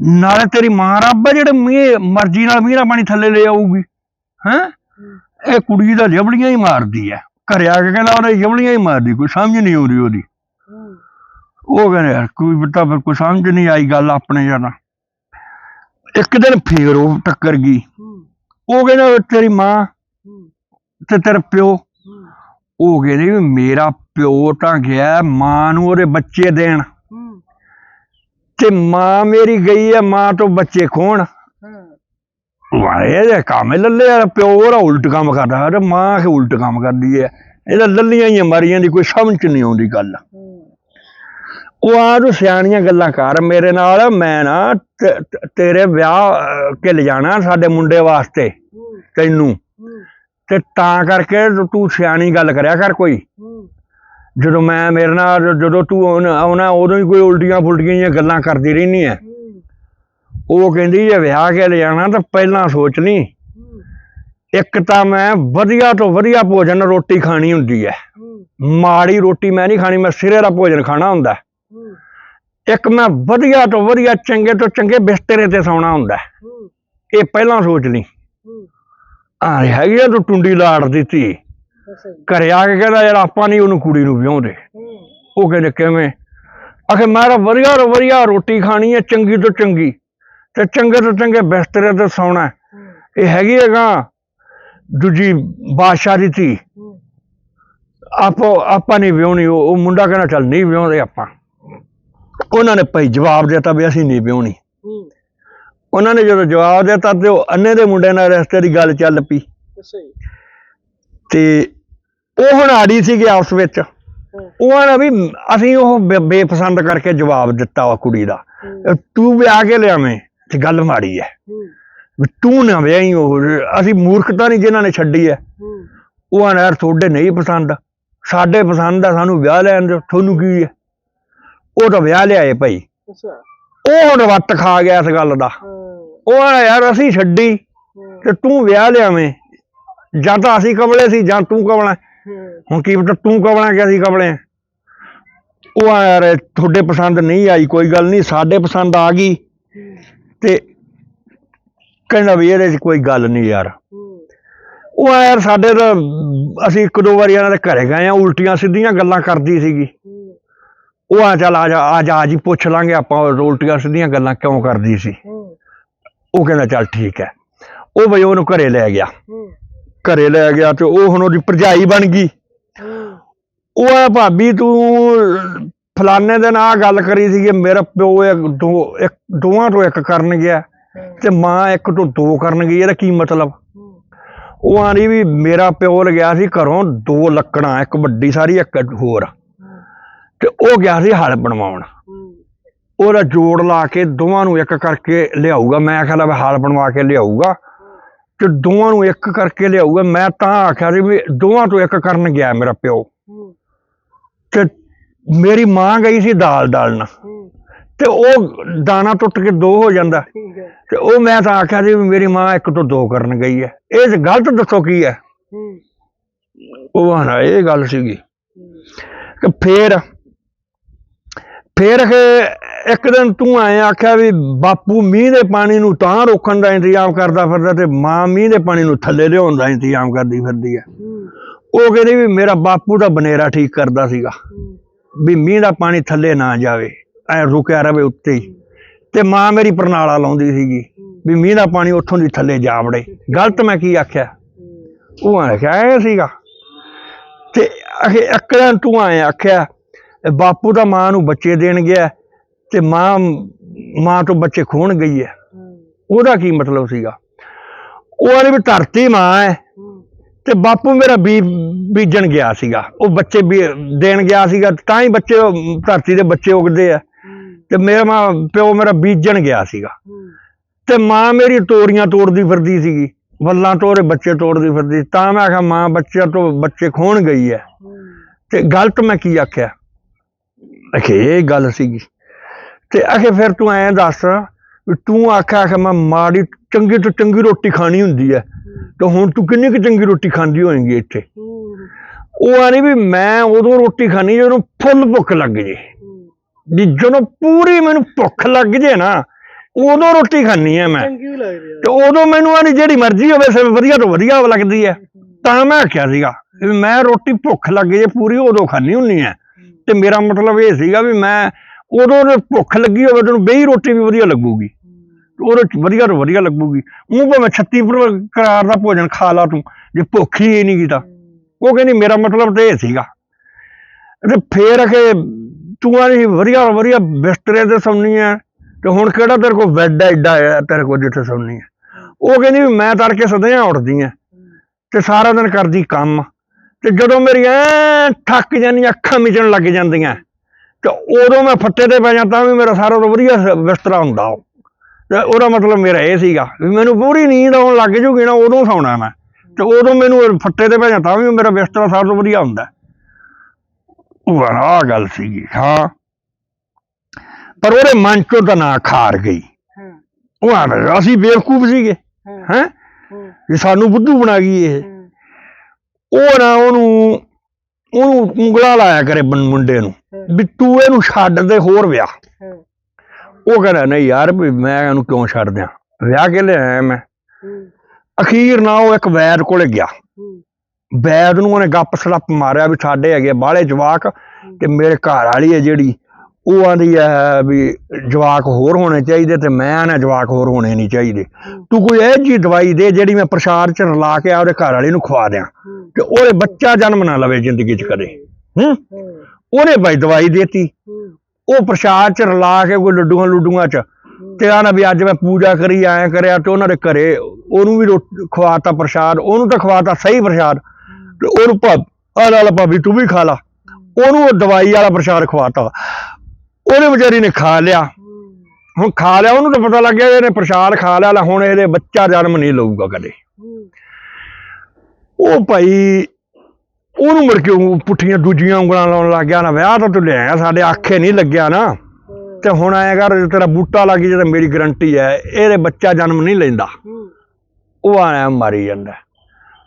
ਨਾਲੇ ਤੇਰੀ ਮਾਂ ਰੱਬ ਆ ਜਿਹੜੇ ਮੀਂਹ, ਮਰਜ਼ੀ ਨਾਲ ਮੀਂਹ ਦਾ ਪਾਣੀ ਥੱਲੇ ਲੈ ਆਊਗੀ। ਹੈਂ? ਇਹ ਕੁੜੀ ਦਾ ਜਬਲੀਆਂ ਹੀ ਮਾਰਦੀ ਹੈ। ਘਰੇ ਆ ਕੇ ਕਹਿੰਦਾ ਉਹਨੇ ਜਬਲੀਆਂ ਹੀ ਮਾਰਦੀ, ਕੋਈ ਸਮਝ ਨਹੀਂ ਆਉਂਦੀ ਉਹਦੀ। ਉਹ ਕਹਿੰਦੇ, ਯਾਰ, ਕੋਈ ਬੱਤਾ ਫਿਰ ਕੋਈ ਸਮਝ ਨਹੀਂ ਆਈ ਗੱਲ ਆਪਣੇ ਜਾਨਾ। ਇੱਕ ਦਿਨ ਫੇਰ ਉਹ ਟੱਕਰ ਗਈ। ਉਹ ਕਹਿੰਦਾ ਤੇਰੀ ਮਾਂ ਤੇ ਤੇਰਾ ਪਿਓ। ਉਹ ਕਹਿੰਦੀ ਵੀ ਮੇਰਾ ਪਿਓ ਤਾਂ ਗਿਆ ਮਾਂ ਨੂੰ ਉਹਦੇ ਬੱਚੇ ਦੇਣ। ਤੇ ਮਾਂ ਮੇਰੀ ਗਈ ਹੈ ਮਾਂ ਤੋਂ ਬੱਚੇ ਖੋਣ। ਵਾਏ ਇਹ ਕੰਮ ਲੱਲੇ ਯਾਰ ਪਿਓ ਉਹਦਾ ਉਲਟ ਕੰਮ ਕਰਦਾ। ਤੇ ਮਾਂ ਕਿ ਉਲਟ ਕੰਮ ਕਰਦੀ ਹੈ। ਇਹਦਾ ਲੱਲੀਆਂ ਹੀ ਮਾਰੀਆਂ ਦੀ ਕੋਈ ਸਮਝ ਨਹੀਂ ਆਉਂਦੀ ਗੱਲ। ਉਹ ਆ ਤੂੰ ਸਿਆਣੀਆਂ ਗੱਲਾਂ ਕਰ ਮੇਰੇ ਨਾਲ, ਮੈਂ ਨਾ ਤੇਰੇ ਵਿਆਹ ਕੇ ਲਿਜਾਣਾ ਸਾਡੇ ਮੁੰਡੇ ਵਾਸਤੇ ਤੈਨੂੰ। ਤੇ ਤਾਂ ਕਰਕੇ ਤੂੰ ਸਿਆਣੀ ਗੱਲ ਕਰਿਆ ਕਰ ਕੋਈ। ਜਦੋਂ ਮੈਂ ਮੇਰੇ ਨਾਲ, ਜਦੋਂ ਤੂੰ ਆਉਣਾ, ਉਦੋਂ ਹੀ ਕੋਈ ਉਲਟੀਆਂ ਫੁਲਟੀਆਂ ਜਿਹੀਆਂ ਗੱਲਾਂ ਕਰਦੀ ਰਹਿਨੀ ਹੈ ਉਹ ਕਹਿੰਦੀ, ਜੇ ਵਿਆਹ ਕੇ ਲਿਜਾਣਾ ਤਾਂ ਪਹਿਲਾਂ ਸੋਚ ਲਈ ਇੱਕ ਤਾਂ ਮੈਂ ਵਧੀਆ ਤੋਂ ਵਧੀਆ ਭੋਜਨ ਰੋਟੀ ਖਾਣੀ ਹੁੰਦੀ ਹੈ ਮਾੜੀ ਰੋਟੀ ਮੈਂ ਨਹੀਂ ਖਾਣੀ, ਮੈਂ ਸਿਰੇ ਦਾ ਭੋਜਨ ਖਾਣਾ ਹੁੰਦਾ। ਇੱਕ ਮੈਂ ਵਧੀਆ ਤੋਂ ਵਧੀਆ ਚੰਗੇ ਤੋਂ ਚੰਗੇ ਬਿਸਤਰੇ ਤੇ ਸੌਣਾ ਹੁੰਦਾ ਇਹ ਪਹਿਲਾਂ ਸੋਚ ਲਈ। ਆ ਹੈਗੀ ਆ ਤੂੰ ਟੁੰਡੀ ਲਾੜ ਦਿੱਤੀ। ਘਰੇ ਆ ਕੇ ਕਹਿੰਦਾ ਯਾਰ ਆਪਾਂ ਨਹੀਂ ਉਹਨੂੰ ਕੁੜੀ ਨੂੰ ਵਿਆਹੁੰਦੇ। ਉਹ ਕਹਿੰਦੇ ਕਿਵੇਂ? ਆਖੇ ਮੈਂ ਤਾਂ ਵਧੀਆ ਤੋਂ ਵਧੀਆ ਰੋਟੀ ਖਾਣੀ ਹੈ ਚੰਗੀ ਤੋਂ ਚੰਗੀ। ਤੇ ਚੰਗੇ ਤੋਂ ਚੰਗੇ ਬਿਸਤਰੇ ਤੇ ਸੌਣਾ ਇਹ ਹੈਗੀ ਹੈਗਾ ਦੂਜੀ ਬਾਦਸ਼ਾਹ ਦੀ ਧੀ। ਆਪੋ ਆਪਾਂ ਨਹੀਂ ਵਿਆਹੁਣੀ ਉਹ ਮੁੰਡਾ ਕਹਿੰਦਾ ਚੱਲ ਨਹੀਂ ਵਿਆਹੁੰਦੇ ਆਪਾਂ। ਉਹਨਾਂ ਨੇ ਭਾਈ ਜਵਾਬ ਦਿੱਤਾ ਵੀ ਅਸੀਂ ਨਹੀਂ ਵਿਆਹੁਣੀ। ਹੂੰ। ਉਹਨਾਂ ਨੇ ਜਦੋਂ ਜਵਾਬ ਦਿੱਤਾ ਤੇ ਉਹ ਅੰਨੇ ਦੇ ਮੁੰਡੇ ਨਾਲ ਰਸਤੇ ਦੀ ਗੱਲ ਚੱਲ ਪਈ। ਤੇ ਉਹ ਹੁਣ ਆੜੀ ਸੀਗੇ ਆਪਸ ਵਿੱਚ। ਹੂੰ। ਉਹ ਆਣਾ ਵੀ ਅਸੀਂ ਉਹ ਬੇਪਸੰਦ ਕਰਕੇ ਜਵਾਬ ਦਿੱਤਾ ਉਹ ਕੁੜੀ ਦਾ। ਤੂੰ ਵਿਆਹ ਕੇ ਲਿਆਵੇਂ ਤੇ ਗੱਲ ਮਾੜੀ ਹੈ। ਤੂੰ ਨਾ ਵਿਆਹੀ ਉਹ ਅਸੀਂ ਮੂਰਖਤਾ ਨਹੀਂ ਜਿਨ੍ਹਾਂ ਨੇ ਛੱਡੀ ਹੈ। ਉਹ ਯਾਰ ਤੁਹਾਡੇ ਨਹੀਂ ਪਸੰਦ। ਸਾਡੇ ਪਸੰਦ ਆ ਸਾਨੂੰ ਵਿਆਹ ਲੈਣ ਦਿਓ ਤੁਹਾਨੂੰ ਕੀ ਹੈ ਉਹ ਤਾਂ ਵਿਆਹ ਲਿਆਏ ਭਾਈ। ਅੱਛਾ। ਉਹ ਹੁਣ ਵੱਟ ਖਾ ਗਿਆ ਇਸ ਗੱਲ ਦਾ। ਉਹ ਆਣਾ ਯਾਰ ਅਸੀਂ ਛੱਡੀ ਤੇ ਤੂੰ ਵਿਆਹ ਲਿਆਵੇਂ। ਜਾਂ ਤਾਂ ਅਸੀਂ ਕਬਲੇ ਸੀ ਜਾਂ ਤੂੰ ਕਬਲਾ ਹੂੰ। ਹੁਣ ਕੀ ਪਤਾ ਤੂੰ ਕਬਲਾ ਕਿ ਅਸੀਂ ਕਬਲੇ ਆਂ। ਉਹ ਯਾਰ ਤੁਹਾਡੇ ਪਸੰਦ ਨਹੀਂ ਆਈ ਕੋਈ ਗੱਲ ਨਹੀਂ ਸਾਡੇ ਪਸੰਦ ਆ ਗਈ। ਤੇ ਕਹਿੰਦਾ ਵੀ ਇਹਦੇ 'ਚ ਕੋਈ ਗੱਲ ਨਹੀਂ ਯਾਰ। ਉਹ ਯਾਰ ਸਾਡੇ ਤਾਂ ਅਸੀਂ ਇੱਕ ਦੋ ਵਾਰੀ ਇਹਨਾਂ ਦੇ ਘਰੇ ਗਏ ਆ ਉਲਟੀਆਂ ਸਿੱਧੀਆਂ ਗੱਲਾਂ ਕਰਦੀ ਸੀਗੀ। ਉਹ ਆ ਚੱਲ ਆ ਜਾ ਆ ਜਾ ਹੀ ਪੁੱਛ ਲਾਂਗੇ ਆਪਾਂ ਉਹ ਉਲਟੀਆਂ ਸਿੱਧੀਆਂ ਗੱਲਾਂ ਕਿਉਂ ਕਰਦੀ ਸੀ। ਉਹ ਕਹਿੰਦਾ ਚੱਲ ਠੀਕ ਹੈ। ਉਹ ਬਈ ਉਹਨੂੰ ਘਰੇ ਲੈ ਗਿਆ। ਘਰੇ ਲੈ ਗਿਆ ਤੇ ਉਹ ਹੁਣ ਉਹਦੀ ਭਰਜਾਈ ਬਣ ਗਈ। ਉਹ ਆ ਭਾਬੀ ਤੂੰ ਫਲਾਣੇ ਦਿਨ ਆ ਗੱਲ ਕਰੀ ਸੀ ਕਿ ਮੇਰਾ ਪਿਓ ਇੱਕ ਦੋ ਇੱਕ ਦੋਵਾਂ ਤੋਂ ਇੱਕ ਕਰਨ ਗਿਆ ਤੇ ਮਾਂ ਇੱਕ ਤੋਂ ਦੋ ਕਰਨ ਗਈ ਇਹਦਾ ਕੀ ਮਤਲਬ? ਉਹ ਆਂਦੀ ਵੀ ਮੇਰਾ ਪਿਓ ਲਗਿਆ ਸੀ ਘਰੋਂ ਦੋ ਲੱਕੜਾਂ ਇੱਕ ਵੱਡੀ ਸਾਰੀ ਇੱਕ ਹੋਰ। ਤੇ ਉਹ ਗਿਆ ਸੀ ਹਲ ਬਣਵਾਉਣ। ਉਹਦਾ ਜੋੜ ਲਾ ਕੇ ਦੋਵਾਂ ਨੂੰ ਇੱਕ ਕਰਕੇ ਲਿਆਊਗਾ। ਮੈਂ ਆਖਿਆ ਲਾ ਹਾਲ ਬਣਵਾ ਕੇ ਲਿਆਊਗਾ। ਤੇ ਦੋਵਾਂ ਨੂੰ ਇੱਕ ਕਰਕੇ ਲਿਆਊਗਾ। ਮੈਂ ਤਾਂ ਆਖਿਆ ਸੀ ਵੀ ਦੋਵਾਂ ਤੋਂ ਇੱਕ ਕਰਨ ਗਿਆ ਮੇਰਾ ਪਿਓ। ਤੇ ਮੇਰੀ ਮਾਂ ਗਈ ਸੀ ਦਾਲ ਦਾਲਣਾ ਹੂੰ। ਤੇ ਉਹ ਦਾਣਾ ਟੁੱਟ ਕੇ ਦੋ ਹੋ ਜਾਂਦਾ। ਤੇ ਉਹ ਮੈਂ ਤਾਂ ਆਖਿਆ ਸੀ ਵੀ ਮੇਰੀ ਮਾਂ ਇੱਕ ਤੋਂ ਦੋ ਕਰਨ ਗਈ ਹੈ। ਇਹ ਗਲਤ ਦੱਸੋ ਕੀ ਹੈ? ਉਹ ਆਣਾ ਇਹ ਗੱਲ ਸੀਗੀ। ਕਿ ਫੇਰ ਫੇਰ ਕਿ ਇੱਕ ਦਿਨ ਤੂੰ ਆਏ ਆਖਿਆ ਵੀ ਬਾਪੂ ਮੀਂਹ ਦੇ ਪਾਣੀ ਨੂੰ ਤਾਂ ਰੋਕਣ ਦਾ ਇੰਤਜ਼ਾਮ ਕਰਦਾ ਫਿਰਦਾ ਤੇ ਮਾਂ ਮੀਂਹ ਦੇ ਪਾਣੀ ਨੂੰ ਥੱਲੇ ਲਿਆਉਣ ਦਾ ਇੰਤਜ਼ਾਮ ਕਰਦੀ ਫਿਰਦੀ ਹੈ। ਉਹ ਕਹਿੰਦੀ ਵੀ ਮੇਰਾ ਬਾਪੂ ਦਾ ਬਨੇਰਾ ਠੀਕ ਕਰਦਾ ਸੀਗਾ ਵੀ ਮੀਂਹ ਦਾ ਪਾਣੀ ਥੱਲੇ ਨਾ ਜਾਵੇ, ਐ ਰੁਕਿਆ ਰਵੇ ਉੱਤੇ ਹੀ। ਤੇ ਮਾਂ ਮੇਰੀ ਪਰਨਾਲਾ ਲਾਉਂਦੀ ਸੀਗੀ ਵੀ ਮੀਂਹ ਦਾ ਪਾਣੀ ਉੱਥੋਂ ਦੀ ਥੱਲੇ ਜਾ ਵੜੇ। ਗਲਤ ਮੈਂ ਕੀ ਆਖਿਆ? ਹੂੰ ਉਹ ਆਖਿਆ ਇਹ ਸੀਗਾ। ਤੇ ਅਖੇ ਇੱਕ ਦਿਨ ਤੂੰ ਆਏ ਆਖਿਆ ਬਾਪੂ ਦਾ ਮਾਂ ਨੂੰ ਬੱਚੇ ਦੇਣ ਗਿਆ ਤੇ ਮਾਂ ਮਾਂ ਤੋਂ ਬੱਚੇ ਖੋਣ ਗਈ ਹੈ। ਉਹਦਾ ਕੀ ਮਤਲਬ ਸੀਗਾ? ਉਹ ਵਾਲੀ ਵੀ ਧਰਤੀ ਮਾਂ ਹੈ। ਤੇ ਬਾਪੂ ਮੇਰਾ ਬੀ ਬੀਜਣ ਗਿਆ ਸੀਗਾ। ਉਹ ਬੱਚੇ ਦੇਣ ਗਿਆ ਸੀਗਾ ਤਾਂ ਹੀ ਬੱਚੇ ਧਰਤੀ ਦੇ ਬੱਚੇ ਉਗਦੇ ਆ। ਤੇ ਮੇਰਾ ਮਾਂ ਪਿਓ ਮੇਰਾ ਬੀਜਣ ਗਿਆ ਸੀਗਾ। ਤੇ ਮਾਂ ਮੇਰੀ ਤੋਰੀਆਂ ਤੋੜਦੀ ਫਿਰਦੀ ਸੀਗੀ। ਵੱਲਾਂ ਤੋਰੇ ਬੱਚੇ ਤੋੜਦੀ ਫਿਰਦੀ। ਤਾਂ ਮੈਂ ਆਖਿਆ ਮਾਂ ਬੱਚਿਆਂ ਤੋਂ ਬੱਚੇ ਖੋਣ ਗਈ ਹੂੰ। ਤੇ ਗਲਤ ਮੈਂ ਕੀ ਆਖਿਆ? ਅਖੇ ਇਹ ਗੱਲ ਸੀਗੀ। ਤੇ ਅਖੇ ਫਿਰ ਤੂੰ ਐਂ ਦੱਸ ਵੀ ਤੂੰ ਆਖਿਆ ਕਿ ਮੈਂ ਮਾੜੀ ਚੰਗੀ ਤੋਂ ਚੰਗੀ ਰੋਟੀ ਖਾਣੀ ਹੁੰਦੀ ਹੈ ਤੇ ਹੁਣ ਤੂੰ ਕਿੰਨੀ ਕੁ ਚੰਗੀ ਰੋਟੀ ਖਾਂਦੀ ਹੋਏਂਗੀ ਇੱਥੇ? ਉਹ ਆਣੀ ਵੀ ਮੈਂ ਉਦੋਂ ਰੋਟੀ ਖਾਣੀ ਜਦੋਂ ਫੁੱਲ ਭੁੱਖ ਲੱਗ ਜੇ। ਵੀ ਜਦੋਂ ਪੂਰੀ ਮੈਨੂੰ ਭੁੱਖ ਲੱਗ ਜੇ ਨਾ ਉਦੋਂ ਰੋਟੀ ਖਾਣੀ ਹੈ ਮੈਂ। ਆ ਤੇ ਉਦੋਂ ਮੈਨੂੰ ਆਣੀ ਜਿਹੜੀ ਮਰਜ਼ੀ ਹੋਵੇ ਸੇ ਵਧੀਆ ਤੋਂ ਵਧੀਆ ਲੱਗਦੀ ਹੈ ਤਾਂ ਮੈਂ ਆਖਿਆ ਸੀਗਾ ਵੀ ਮੈਂ ਰੋਟੀ ਭੁੱਖ ਲੱਗ ਜੇ ਪੂਰੀ ਉਦੋਂ ਖਾਣੀ ਹੁੰਨੀ ਹੈ ਤੇ ਮੇਰਾ ਮਤਲਬ ਇਹ ਸੀਗਾ ਵੀ ਮੈਂ ਉਦੋਂ ਭੁੱਖ ਲੱਗੀ ਹੋਵੇ ਤੈਨੂੰ ਬੇਹੀ ਰੋਟੀ ਵੀ ਵਧੀਆ ਲੱਗੂਗੀ। ਉਹਦੇ ਚ ਵਧੀਆ ਤੋਂ ਵਧੀਆ ਲੱਗੂਗੀ। ਉਹ ਭਾਵੇਂ 36 ਪ੍ਰਕਾਰ ਦਾ ਭੋਜਨ ਖਾ ਲਾ ਤੂੰ ਜੇ ਭੁੱਖ ਹੀ ਨਹੀਂ ਕੀਤਾ ਉਹ ਕਹਿੰਦੀ ਮੇਰਾ ਮਤਲਬ ਤੇ ਇਹ ਸੀਗਾ। ਤੇ ਫੇਰ ਅਖੇ ਤੂੰ ਆਣੀ ਵਧੀਆ ਵਧੀਆ ਬਿਸਤਰੇ ਤੇ ਸੌਣੀ ਹੈ ਤੇ ਹੁਣ ਕਿਹੜਾ ਤੇਰੇ ਕੋਲ ਬੈੱਡ ਐਡਾ ਹੈ ਤੇਰੇ ਕੋਲ ਜਿੱਥੇ ਸੌਣੀ ਹੈ। ਉਹ ਕਹਿੰਦੀ ਵੀ ਮੈਂ ਤੜਕੇ ਸਦਿਆਂ ਉੱਠਦੀ ਆ ਤੇ ਸਾਰਾ ਦਿਨ ਕਰਦੀ ਕੰਮ। ਤੇ ਜਦੋਂ ਮੇਰੀ ਐ ਥੱਕ ਜਾਂਦੀਆਂ ਅੱਖਾਂ ਮਿਚਣ ਲੱਗ ਜਾਂਦੀਆਂ ਤੇ ਉਦੋਂ ਮੈਂ ਫੱਟੇ ਤੇ ਪੈ ਜਾਂ ਤਾਂ ਵੀ ਮੇਰਾ ਸਾਰਾ ਤੋਂ ਵਧੀਆ ਬਿਸਤਰਾ ਹੁੰਦਾ ਉਹ। ਤੇ ਉਹਦਾ ਮਤਲਬ ਮੇਰਾ ਇਹ ਸੀਗਾ ਵੀ ਮੈਨੂੰ ਪੂਰੀ ਨੀਂਦ ਆਉਣ ਲੱਗ ਜੂਗੀ ਨਾ ਉਦੋਂ ਸੌਣਾ ਮੈਂ। ਤੇ ਉਦੋਂ ਮੈਨੂੰ ਫੱਟੇ ਤੇ ਪੈ ਜਾਂ ਤਾਂ ਵੀ ਮੇਰਾ ਬਿਸਤਰਾ ਸਾਰਾ ਤੋਂ ਵਧੀਆ ਹੁੰਦਾ। ਉਹ ਆਹ ਗੱਲ ਸੀਗੀ ਹਾਂ। ਪਰ ਉਹਦੇ ਮਨ ਚੋਂ ਤਾਂ ਨਾ ਖਾਰ ਗਈ। ਹਾਂ। ਉਹ ਆ ਅਸੀਂ ਬੇਵਕੂਫ ਸੀਗੇ ਹਾਂ। ਸਾਨੂੰ ਬੁੱਧੂ ਬਣਾ ਗਈ ਇਹ। ਉਹ ਨਾ ਉਹਨੂੰ ਉਹਨੂੰ ਉਂਗਲਾ ਲਾਇਆ ਕਰੇ ਬੰ- ਮੁੰਡੇ ਨੂੰ ਵੀ ਤੂੰ ਇਹਨੂੰ ਛੱਡ ਦੇ ਹੋਰ ਵਿਆਹ। ਉਹ ਕਹਿੰਦਾ ਨਹੀਂ ਯਾਰ ਵੀ ਮੈਂ ਇਹਨੂੰ ਕਿਉਂ ਛੱਡ ਦਿਆਂ? ਵਿਆਹ ਕੇ ਲਿਆਇਆ ਮੈਂ। ਅਖੀਰ ਨਾ ਉਹ ਇੱਕ ਵੈਦ ਕੋਲੇ ਗਿਆ। ਵੈਦ ਨੂੰ ਉਹਨੇ ਗੱਪ ਸਲੱਪ ਮਾਰਿਆ ਵੀ ਸਾਡੇ ਹੈਗੇ ਬਾਹਲੇ ਜਵਾਕ ਤੇ ਮੇਰੇ ਘਰ ਵਾਲੀ ਹੈ ਜਿਹੜੀ ਉਹ ਆਂਦੀ ਹੈ ਵੀ ਜਵਾਕ ਹੋਰ ਹੋਣੇ ਚਾਹੀਦੇ ਤੇ ਮੈਂ ਨਾ ਜਵਾਕ ਹੋਰ ਹੋਣੇ ਨਹੀਂ ਚਾਹੀਦੇ। ਤੂੰ ਕੋਈ ਇਹ ਜੀ ਦਵਾਈ ਦੇ ਜਿਹੜੀ ਮੈਂ ਪ੍ਰਸ਼ਾਦ ਚ ਰਲਾ ਕੇ ਆ ਉਹਦੇ ਘਰ ਵਾਲੀ ਨੂੰ ਖਵਾ ਦਿਆਂ ਤੇ ਉਹਦੇ ਬੱਚਾ ਜਨਮ ਨਾ ਲਵੇ ਜ਼ਿੰਦਗੀ ਚ ਕਦੇ। ਹੂੰ। ਉਹਨੇ ਬਾਈ ਦਵਾਈ ਦੇਤੀ। ਉਹ ਪ੍ਰਸ਼ਾਦ ਚ ਰਲਾ ਕੇ ਕੋਈ ਲੱਡੂਆਂ ਲੁੱਡੂਆਂ ਚ ਤੇ ਆਣਾ ਵੀ ਅੱਜ ਮੈਂ ਪੂਜਾ ਕਰੀ ਆਇਆ ਕਰਿਆ ਤੇ ਉਹਨਾਂ ਦੇ ਘਰੇ ਉਹਨੂੰ ਵੀ ਖਵਾਤਾ ਪ੍ਰਸ਼ਾਦ ਉਹਨੂੰ ਤਾਂ ਖਵਾਤਾ ਸਹੀ ਪ੍ਰਸ਼ਾਦ ਤੇ ਉਹਨੂੰ ਭਾ ਆ ਨਾਲ ਭਾਬੀ ਤੂੰ ਵੀ ਖਾ ਲਾ। ਉਹਨੂੰ ਉਹ ਦਵਾਈ ਵਾਲਾ ਪ੍ਰਸ਼ਾਦ ਖਵਾਤਾ। ਉਹਨੇ ਵਿਚਾਰੀ ਨੇ ਖਾ ਲਿਆ। ਹੁਣ ਖਾ ਲਿਆ, ਉਹਨੂੰ ਤਾਂ ਪਤਾ ਲੱਗ ਗਿਆ ਇਹਨੇ ਪ੍ਰਸ਼ਾਦ ਖਾ ਲਿਆ, ਲੈ ਹੁਣ ਇਹਦੇ ਬੱਚਾ ਜਨਮ ਨਹੀਂ ਲਊਗਾ ਕਦੇ। ਉਹ ਭਾਈ, ਉਹਨੂੰ ਮੁੜ ਕੇ ਪੁੱਠੀਆਂ ਦੂਜੀਆਂ ਉਂਗਲਾਂ ਲਾਉਣ ਲੱਗ ਗਿਆ ਨਾ, ਵਿਆਹ ਤਾਂ ਤੂੰ ਲਿਆਇਆ ਸਾਡੇ ਆਖੇ ਨਹੀਂ ਲੱਗਿਆ ਨਾ। ਤੇ ਹੁਣ ਆਇਆ ਕਰ, ਤੇਰਾ ਬੂਟਾ ਲੱਗ ਜੇ ਤਾਂ ਮੇਰੀ ਗਰੰਟੀ ਹੈ, ਇਹਦੇ ਬੱਚਾ ਜਨਮ ਨਹੀਂ ਲੈਂਦਾ। ਉਹ ਆਇਆ ਮਾਰੀ ਜਾਂਦਾ।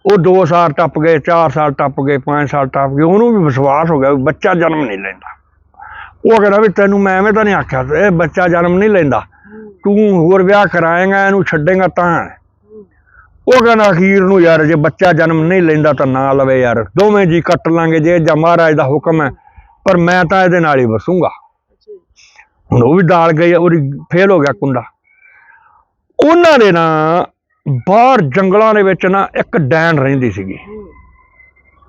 ਉਹ 2 ਸਾਲ ਟੱਪ ਗਏ 4 ਸਾਲ ਟੱਪ ਗਏ 5 ਸਾਲ ਟੱਪ ਗਏ, ਉਹਨੂੰ ਵੀ ਵਿਸ਼ਵਾਸ ਹੋ ਗਿਆ ਵੀ ਬੱਚਾ ਜਨਮ ਨਹੀਂ ਲੈਂਦਾ। ਉਹ ਕਹਿੰਦਾ ਵੀ ਤੈਨੂੰ ਮੈਂ ਐਵੇਂ ਤਾਂ ਨਹੀਂ ਆਖਿਆ, ਇਹ ਬੱਚਾ ਜਨਮ ਨਹੀਂ ਲੈਂਦਾ। ਤੂੰ ਹੋਰ ਵਿਆਹ ਕਰਾਏਗਾ, ਇਹਨੂੰ ਛੱਡੇਗਾ ਤਾਂ। ਉਹ ਕਹਿੰਦਾ ਅਖੀਰ ਨੂੰ ਯਾਰ, ਜੇ ਬੱਚਾ ਜਨਮ ਨਹੀਂ ਲੈਂਦਾ ਤਾਂ ਨਾ ਲਵੇ ਯਾਰ। ਦੋਵੇਂ ਜੀ ਕੱਟ ਲਾਂਗੇ, ਜੇ ਜਾਂ ਮਹਾਰਾਜ ਦਾ ਹੁਕਮ ਹੈ, ਪਰ ਮੈਂ ਤਾਂ ਇਹਦੇ ਨਾਲ ਹੀ ਵਸੂੰਗਾ। ਹੁਣ ਉਹ ਵੀ ਦਾਲ ਗਈ ਉਹਦੀ ਫੇਲ ਹੋ ਗਿਆ ਕੁੰਡਾ। ਉਹਨਾਂ ਦੇ ਨਾ ਬਾਹਰ ਜੰਗਲਾਂ ਦੇ ਵਿੱਚ ਨਾ ਇੱਕ ਡੈਣ ਰਹਿੰਦੀ ਸੀਗੀ।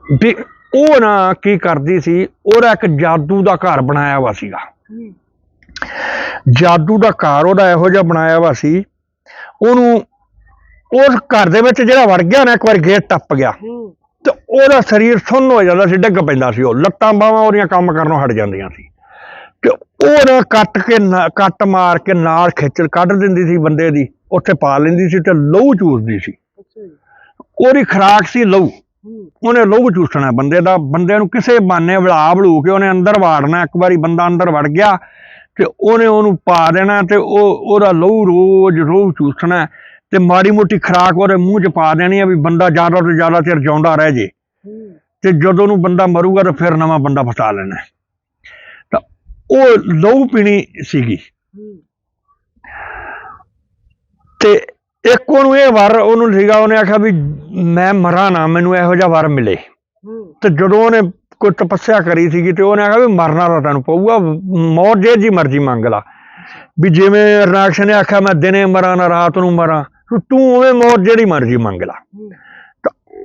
ਵੀ ਉਹ ਨਾ ਕੀ ਕਰਦੀ ਸੀ ਉਹਦਾ ਇੱਕ ਜਾਦੂ ਦਾ ਘਰ ਬਣਾਇਆ ਵਾ ਸੀਗਾ। ਜਾਦੂ ਦਾ ਘਰ ਉਹਦਾ ਇਹੋ ਜਿਹਾ ਬਣਾਇਆ ਵਾ ਸੀ ਉਹਨੂੰ ਉਸ ਘਰ ਦੇ ਵਿੱਚ ਜਿਹੜਾ ਵੜ ਗਿਆ ਨਾ ਇੱਕ ਵਾਰ ਗੇਟ ਟੱਪ ਗਿਆ। ਤੇ ਉਹਦਾ ਸਰੀਰ ਸੁੰਨ ਹੋ ਜਾਂਦਾ ਸੀ ਡਿੱਗ ਪੈਂਦਾ ਸੀ ਉਹ। ਲੱਤਾਂ ਬਾਹਾਂ ਉਹਦੀਆਂ ਕੰਮ ਕਰਨੋਂ ਹਟ ਜਾਂਦੀਆਂ ਸੀ। ਤੇ ਉਹ ਨਾ ਕੱਟ ਕੇ ਕੱਟ ਮਾਰ ਕੇ ਨਾਲ ਖਿੱਚ ਕੱਢ ਦਿੰਦੀ ਸੀ ਬੰਦੇ ਦੀ ਉੱਥੇ ਪਾ ਲੈਂਦੀ ਸੀ ਤੇ ਲਹੂ ਚੂਸਦੀ ਸੀ। ਉਹਦੀ ਖਰਾਕ ਸੀ ਲਹੂ। ਉਹਨੇ ਲਹੂ ਚੂਸਣਾ ਬੰਦੇ ਦਾ, ਬੰਦੇ ਨੂੰ ਕਿਸੇ ਬਾਨੇ ਵਲਾ ਬਲੂ ਕੇ ਉਹਨੇ ਅੰਦਰ ਵਾੜਨਾ ਇੱਕ ਵਾਰੀ ਬੰਦਾ ਅੰਦਰ ਵੜ ਗਿਆ ਤੇ ਉਹਨੇ ਉਹਨੂੰ ਪਾ ਦੇਣਾ ਤੇ ਉਹ, ਉਹਦਾ ਲਹੂ ਰੋਜ਼ ਲਹੂ ਚੂਸਣਾ ਤੇ ਮਾੜੀ ਮੋਟੀ ਖਰਾਕ ਉਹਦੇ ਮੂੰਹ 'ਚ ਪਾ ਦੇਣੀ ਆ ਵੀ ਬੰਦਾ ਜ਼ਿਆਦਾ ਤੋਂ ਜ਼ਿਆਦਾ ਚਿਰ ਜਿਉਂਦਾ ਰਹਿ ਜੇ। ਤੇ ਜਦੋਂ ਨੂੰ ਬੰਦਾ ਮਰੂਗਾ ਤਾਂ ਫਿਰ ਨਵਾਂ ਬੰਦਾ ਫਸਾ ਲੈਣਾ ਤਾਂ ਉਹ ਲਹੂ ਪੀਣੀ ਸੀਗੀ। ਤੇ ਇੱਕ ਉਹਨੂੰ ਇਹ ਵਰ ਉਹਨੂੰ ਸੀਗਾ ਉਹਨੇ ਆਖਿਆ ਵੀ ਮੈਂ ਮਰਾਂ ਨਾ ਮੈਨੂੰ ਇਹੋ ਜਿਹਾ ਵਰ ਮਿਲੇ। ਤੇ ਜਦੋਂ ਉਹਨੇ ਕੋਈ ਤਪੱਸਿਆ ਕਰੀ ਸੀਗੀ ਤੇ ਉਹਨੇ ਆਖਿਆ ਵੀ ਮਰਨਾ ਤਾਂ ਤੈਨੂੰ ਪਊਗਾ ਮੌਤ ਜੇ ਜੀ ਮਰਜ਼ੀ ਮੰਗ ਲਾ। ਵੀ ਜਿਵੇਂ ਰਾਕਸ਼ ਨੇ ਆਖਿਆ ਮੈਂ ਦਿਨੇ ਮਰਾਂ ਨਾ ਰਾਤ ਨੂੰ ਮਰਾਂ ਤੂੰ ਉਵੇਂ ਮੌਤ ਜਿਹੜੀ ਮਰਜ਼ੀ ਮੰਗ ਲਾ।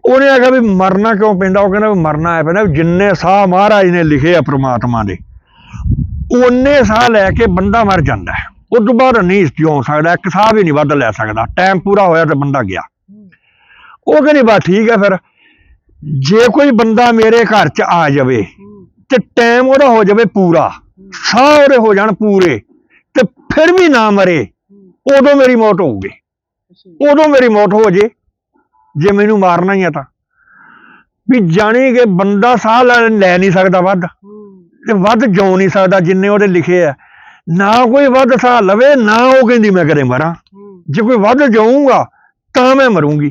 ਉਹਨੇ ਆਖਿਆ ਵੀ ਮਰਨਾ ਕਿਉਂ ਪੈਂਦਾ? ਉਹ ਕਹਿੰਦਾ ਵੀ ਮਰਨਾ ਹੈ ਪੈਂਦਾ ਜਿੰਨੇ ਸਾਹ ਮਹਾਰਾਜ ਨੇ ਲਿਖੇ ਆ ਪ੍ਰਮਾਤਮਾ ਦੇ ਉਹਨੇ ਸਾਹ ਲੈ ਕੇ ਬੰਦਾ ਮਰ ਜਾਂਦਾ ਹੈ। ਉਸ ਤੋਂ ਬਾਅਦ ਨਹੀਂ ਜਿਉਂ ਸਕਦਾ ਇੱਕ ਸਾਹ ਵੀ ਨਹੀਂ ਵੱਧ ਲੈ ਸਕਦਾ ਟਾਈਮ ਪੂਰਾ ਹੋਇਆ ਤੇ ਬੰਦਾ ਗਿਆ। ਉਹ ਕਹਿੰਦੀ ਬਸ ਠੀਕ ਹੈ ਫਿਰ ਜੇ ਕੋਈ ਬੰਦਾ ਮੇਰੇ ਘਰ 'ਚ ਆ ਜਾਵੇ ਤੇ ਟਾਈਮ ਉਹਦਾ ਹੋ ਜਾਵੇ ਪੂਰਾ ਸਾਹ ਉਹਦੇ ਹੋ ਜਾਣ ਪੂਰੇ ਤੇ ਫਿਰ ਵੀ ਨਾ ਮਰੇ ਉਦੋਂ ਮੇਰੀ ਮੌਤ ਹੋਊਗੀ। ਉਦੋਂ ਮੇਰੀ ਮੌਤ ਹੋ ਜੇ ਜੇ ਮੈਨੂੰ ਮਾਰਨਾ ਹੀ ਆ ਤਾਂ। ਵੀ ਜਾਣੀ ਕਿ ਬੰਦਾ ਸਾਹ ਲੈ ਨਹੀਂ ਸਕਦਾ ਵੱਧ ਤੇ ਵੱਧ ਜਿਉ ਨਹੀਂ ਸਕਦਾ ਜਿੰਨੇ ਉਹਦੇ ਲਿਖੇ ਆ। ਨਾ ਕੋਈ ਵੱਧ ਸਾਹ ਲਵੇ ਨਾ ਉਹ ਕਹਿੰਦੀ ਮੈਂ ਕਦੇ ਮਰਾਂ। ਜੇ ਕੋਈ ਵੱਧ ਜਾਊਂਗਾ ਤਾਂ ਮੈਂ ਮਰੂੰਗੀ।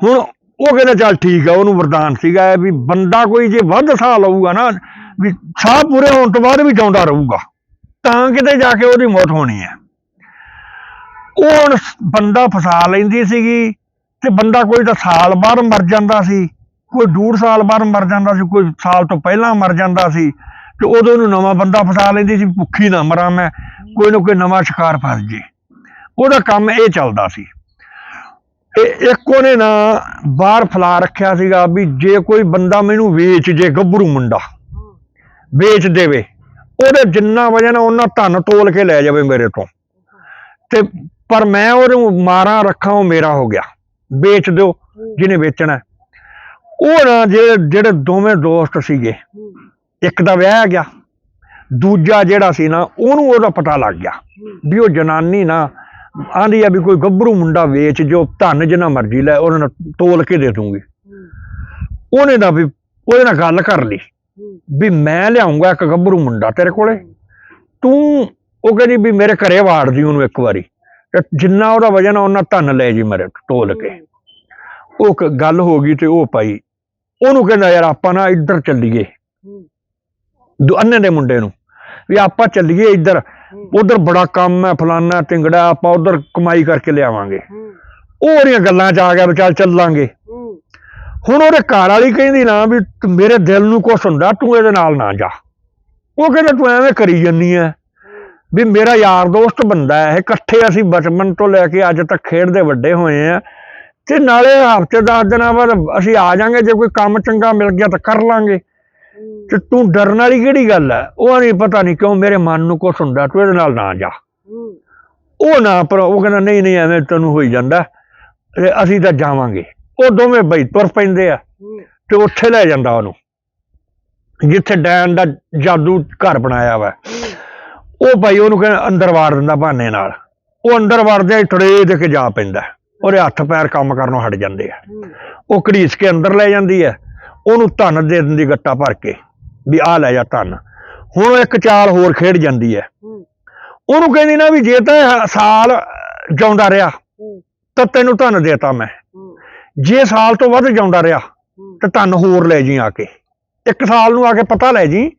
ਹੁਣ ਉਹ ਕਹਿੰਦਾ ਚੱਲ ਠੀਕ ਆ ਉਹਨੂੰ ਵਰਦਾਨ ਸੀਗਾ ਵੀ ਬੰਦਾ ਕੋਈ ਜੇ ਵੱਧ ਸਾਹ ਲਊਗਾ ਨਾ ਵੀ ਸਾਹ ਪੂਰੇ ਹੋਣ ਤੋਂ ਬਾਅਦ ਵੀ ਜਿਉਂਦਾ ਰਹੂਗਾ ਤਾਂ ਕਿਤੇ ਜਾ ਕੇ ਉਹਦੀ ਮੌਤ ਹੋਣੀ ਹੈ ਉਹ ਹੁਣ ਬੰਦਾ ਫਸਾ ਲੈਂਦੀ ਸੀਗੀ ਤੇ ਬੰਦਾ ਕੋਈ ਤਾਂ ਸਾਲ ਬਾਅਦ ਮਰ ਜਾਂਦਾ ਸੀ ਕੋਈ ਡੂਢ ਸਾਲ ਬਾਅਦ ਮਰ ਜਾਂਦਾ ਸੀ ਕੋਈ ਸਾਲ ਤੋਂ ਪਹਿਲਾਂ ਮਰ ਜਾਂਦਾ ਸੀ। ਤੇ ਉਦੋਂ ਨੂੰ ਨਵਾਂ ਬੰਦਾ ਫਸਾ ਲੈਂਦੀ ਸੀ, ਭੁੱਖੀ ਨਾ ਮਰਾਂ ਮੈਂ, ਕੋਈ ਨਾ ਕੋਈ ਨਵਾਂ ਸ਼ਿਕਾਰ ਫਸ ਜੇ। ਉਹਦਾ ਕੰਮ ਇਹ ਚੱਲਦਾ ਸੀ। ਇਹ ਇੱਕ ਉਹਨੇ ਨਾ ਬਾਹਰ ਫਲਾ ਰੱਖਿਆ ਸੀਗਾ ਵੀ ਜੇ ਕੋਈ ਬੰਦਾ ਮੈਨੂੰ ਵੇਚ ਜੇ, ਗੱਭਰੂ ਮੁੰਡਾ, ਵੇਚ ਦੇਵੇ, ਉਹਦੇ ਜਿੰਨਾ ਵਜਨ ਆ, ਉਹਨਾਂ ਧਨ ਤੋਲ ਕੇ ਲੈ ਜਾਵੇ ਮੇਰੇ ਤੋਂ। ਤੇ ਪਰ ਮੈਂ ਉਹਨੂੰ ਮਾਰਾਂ ਰੱਖਾਂ, ਉਹ ਮੇਰਾ ਹੋ ਗਿਆ। ਵੇਚ ਦਿਓ, ਜਿਹਨੇ ਵੇਚਣਾ। ਉਹ ਨਾ ਜਿਹੜੇ ਜਿਹੜੇ ਦੋਵੇਂ ਦੋਸਤ ਸੀਗੇ ਇੱਕ ਦਾ ਵਿਆਹ ਗਿਆ ਦੂਜਾ ਜਿਹੜਾ ਸੀ ਨਾ ਉਹਨੂੰ ਉਹਦਾ ਪਤਾ ਲੱਗ ਗਿਆ ਵੀ ਉਹ ਜਨਾਨੀ ਨਾ ਆਂਦੀ ਆ ਵੀ ਕੋਈ ਗੱਭਰੂ ਮੁੰਡਾ ਵੇਚ ਜੋ ਧਨ ਜਿੰਨਾ ਮਰਜ਼ੀ ਲੈ ਉਹਨਾਂ ਨੂੰ ਤੋਲ ਕੇ ਦੇ ਦੂੰਗੀ। ਉਹਨੇ ਦਾ ਵੀ ਉਹਦੇ ਨਾਲ ਗੱਲ ਕਰ ਲਈ ਵੀ ਮੈਂ ਲਿਆਉਂਗਾ ਇੱਕ ਗੱਭਰੂ ਮੁੰਡਾ ਤੇਰੇ ਕੋਲੇ। ਤੂੰ ਉਹ ਕਹਿੰਦੀ ਵੀ ਮੇਰੇ ਘਰੇ ਵਾੜ ਦੀ ਉਹਨੂੰ ਇੱਕ ਵਾਰੀ। ਜਿੰਨਾ ਉਹਦਾ ਵਜਨ ਆ ਉਹਨਾਂ ਧਨ ਲੈ ਜੀ ਮੇਰੇ ਤੋਲ ਕੇ। ਉਹ ਕ- ਗੱਲ ਹੋ ਗਈ ਤੇ ਉਹ ਪਾਈ। ਉਹਨੂੰ ਕਹਿੰਦਾ ਯਾਰ ਆਪਾਂ ਨਾ ਇੱਧਰ ਚੱਲੀਏ। ਅੰਨੇ ਦੇ ਮੁੰਡੇ ਨੂੰ। ਵੀ ਆਪਾਂ ਚੱਲੀਏ ਇੱਧਰ ਉਧਰ ਬੜਾ ਕੰਮ ਹੈ ਫਲਾਨਾ ਟਿੰਗੜਾ ਆਪਾਂ ਉਧਰ ਕਮਾਈ ਕਰਕੇ ਲਿਆਵਾਂਗੇ। ਉਹ ਉਹਦੀਆਂ ਗੱਲਾਂ 'ਚ ਆ ਗਿਆ ਵੀ ਚੱਲ ਚੱਲਾਂਗੇ। ਹੁਣ ਉਹਦੇ ਘਰ ਵਾਲੀ ਕਹਿੰਦੀ ਨਾ ਵੀ ਮੇਰੇ ਦਿਲ ਨੂੰ ਕੁਛ ਹੁੰਦਾ ਤੂੰ ਇਹਦੇ ਨਾਲ ਨਾ ਜਾ। ਉਹ ਕਹਿੰਦਾ ਤੂੰ ਐਵੇਂ ਕਰੀ ਜੰਨੀ ਐ। ਵੀ ਮੇਰਾ ਯਾਰ ਦੋਸਤ ਬੰਦਾ ਹੈ ਇਕੱਠੇ ਅਸੀਂ ਬਚਪਨ ਤੋਂ ਲੈ ਕੇ ਅੱਜ ਤੱਕ ਖੇਡਦੇ ਵੱਡੇ ਹੋਏ ਆ। ਤੇ ਨਾਲੇ ਹਫ਼ਤੇ ਦਸ ਦਿਨਾਂ ਬਾਅਦ ਅਸੀਂ ਆ ਜਾਾਂਗੇ ਜੇ ਕੋਈ ਕੰਮ ਚੰਗਾ ਮਿਲ ਗਿਆ ਤਾਂ ਕਰ ਲਾਂਗੇ। ਤੇ ਤੂੰ ਡਰਨ ਵਾਲੀ ਕਿਹੜੀ ਗੱਲ ਹੈ ਉਹ ਨਹੀਂ ਪਤਾ ਨਹੀਂ ਕਿਉਂ ਮੇਰੇ ਮਨ ਨੂੰ ਕੁਛ ਹੁੰਦਾ ਤੂੰ ਇਹਦੇ ਨਾਲ ਨਾ ਜਾ। ਉਹ ਨਾ ਪਰ ਉਹ ਕਹਿੰਦਾ ਨਹੀਂ ਨਹੀਂ ਐਵੇਂ ਤੈਨੂੰ ਹੋਈ ਜਾਂਦਾ। ਤੇ ਅਸੀਂ ਤਾਂ ਜਾਵਾਂਗੇ। ਉਹ ਦੋਵੇਂ ਬਈ ਤੁਰ ਪੈਂਦੇ ਆ। ਤੇ ਉੱਥੇ ਲੈ ਜਾਂਦਾ ਉਹਨੂੰ। ਜਿੱਥੇ ਡੈਨ ਦਾ ਜਾਦੂ ਘਰ ਬਣਾਇਆ ਵਾ। ਉਹ ਭਾਈ ਉਹਨੂੰ ਕਹਿੰਦਾ ਅੰਦਰ ਵਾੜ ਦਿੰਦਾ ਬਹਾਨੇ ਨਾਲ। ਉਹ ਅੰਦਰ ਵੜਦਿਆਂ ਹੀ ਟੜੇ ਦੇ ਕੇ ਜਾ ਪੈਂਦਾ। ਉਹਦੇ ਹੱਥ ਪੈਰ ਕੰਮ ਕਰਨੋਂ ਹਟ ਜਾਂਦੇ ਆ। ਉਹ ਘੜੀਸ ਕੇ ਅੰਦਰ ਲੈ ਜਾਂਦੀ ਹੈ ਉਹਨੂੰ ਧਨ ਦੇ ਦਿੰਦੀ ਗੱਟਾ ਭਰ ਕੇ ਵੀ ਆ ਲੈ ਜਾ ਧਨ। ਹੁਣ ਇੱਕ ਚਾਲ ਹੋਰ ਖੇਡ ਜਾਂਦੀ ਹੈ। ਉਹਨੂੰ ਕਹਿੰਦੀ ਨਾ ਵੀ ਜੇ ਤਾਂ ਸਾਲ ਜਿਉਂਦਾ ਰਿਹਾ ਤਾਂ ਤੈਨੂੰ ਧਨ ਦੇਤਾ ਮੈਂ। ਜੇ ਸਾਲ ਤੋਂ ਵੱਧ ਜਿਉਂਦਾ ਰਿਹਾ ਤੇ ਧਨ ਹੋਰ ਲੈ ਜੀ ਆ ਕੇ। ਇੱਕ ਸਾਲ ਨੂੰ ਆ ਕੇ ਪਤਾ ਲੈ ਜੀ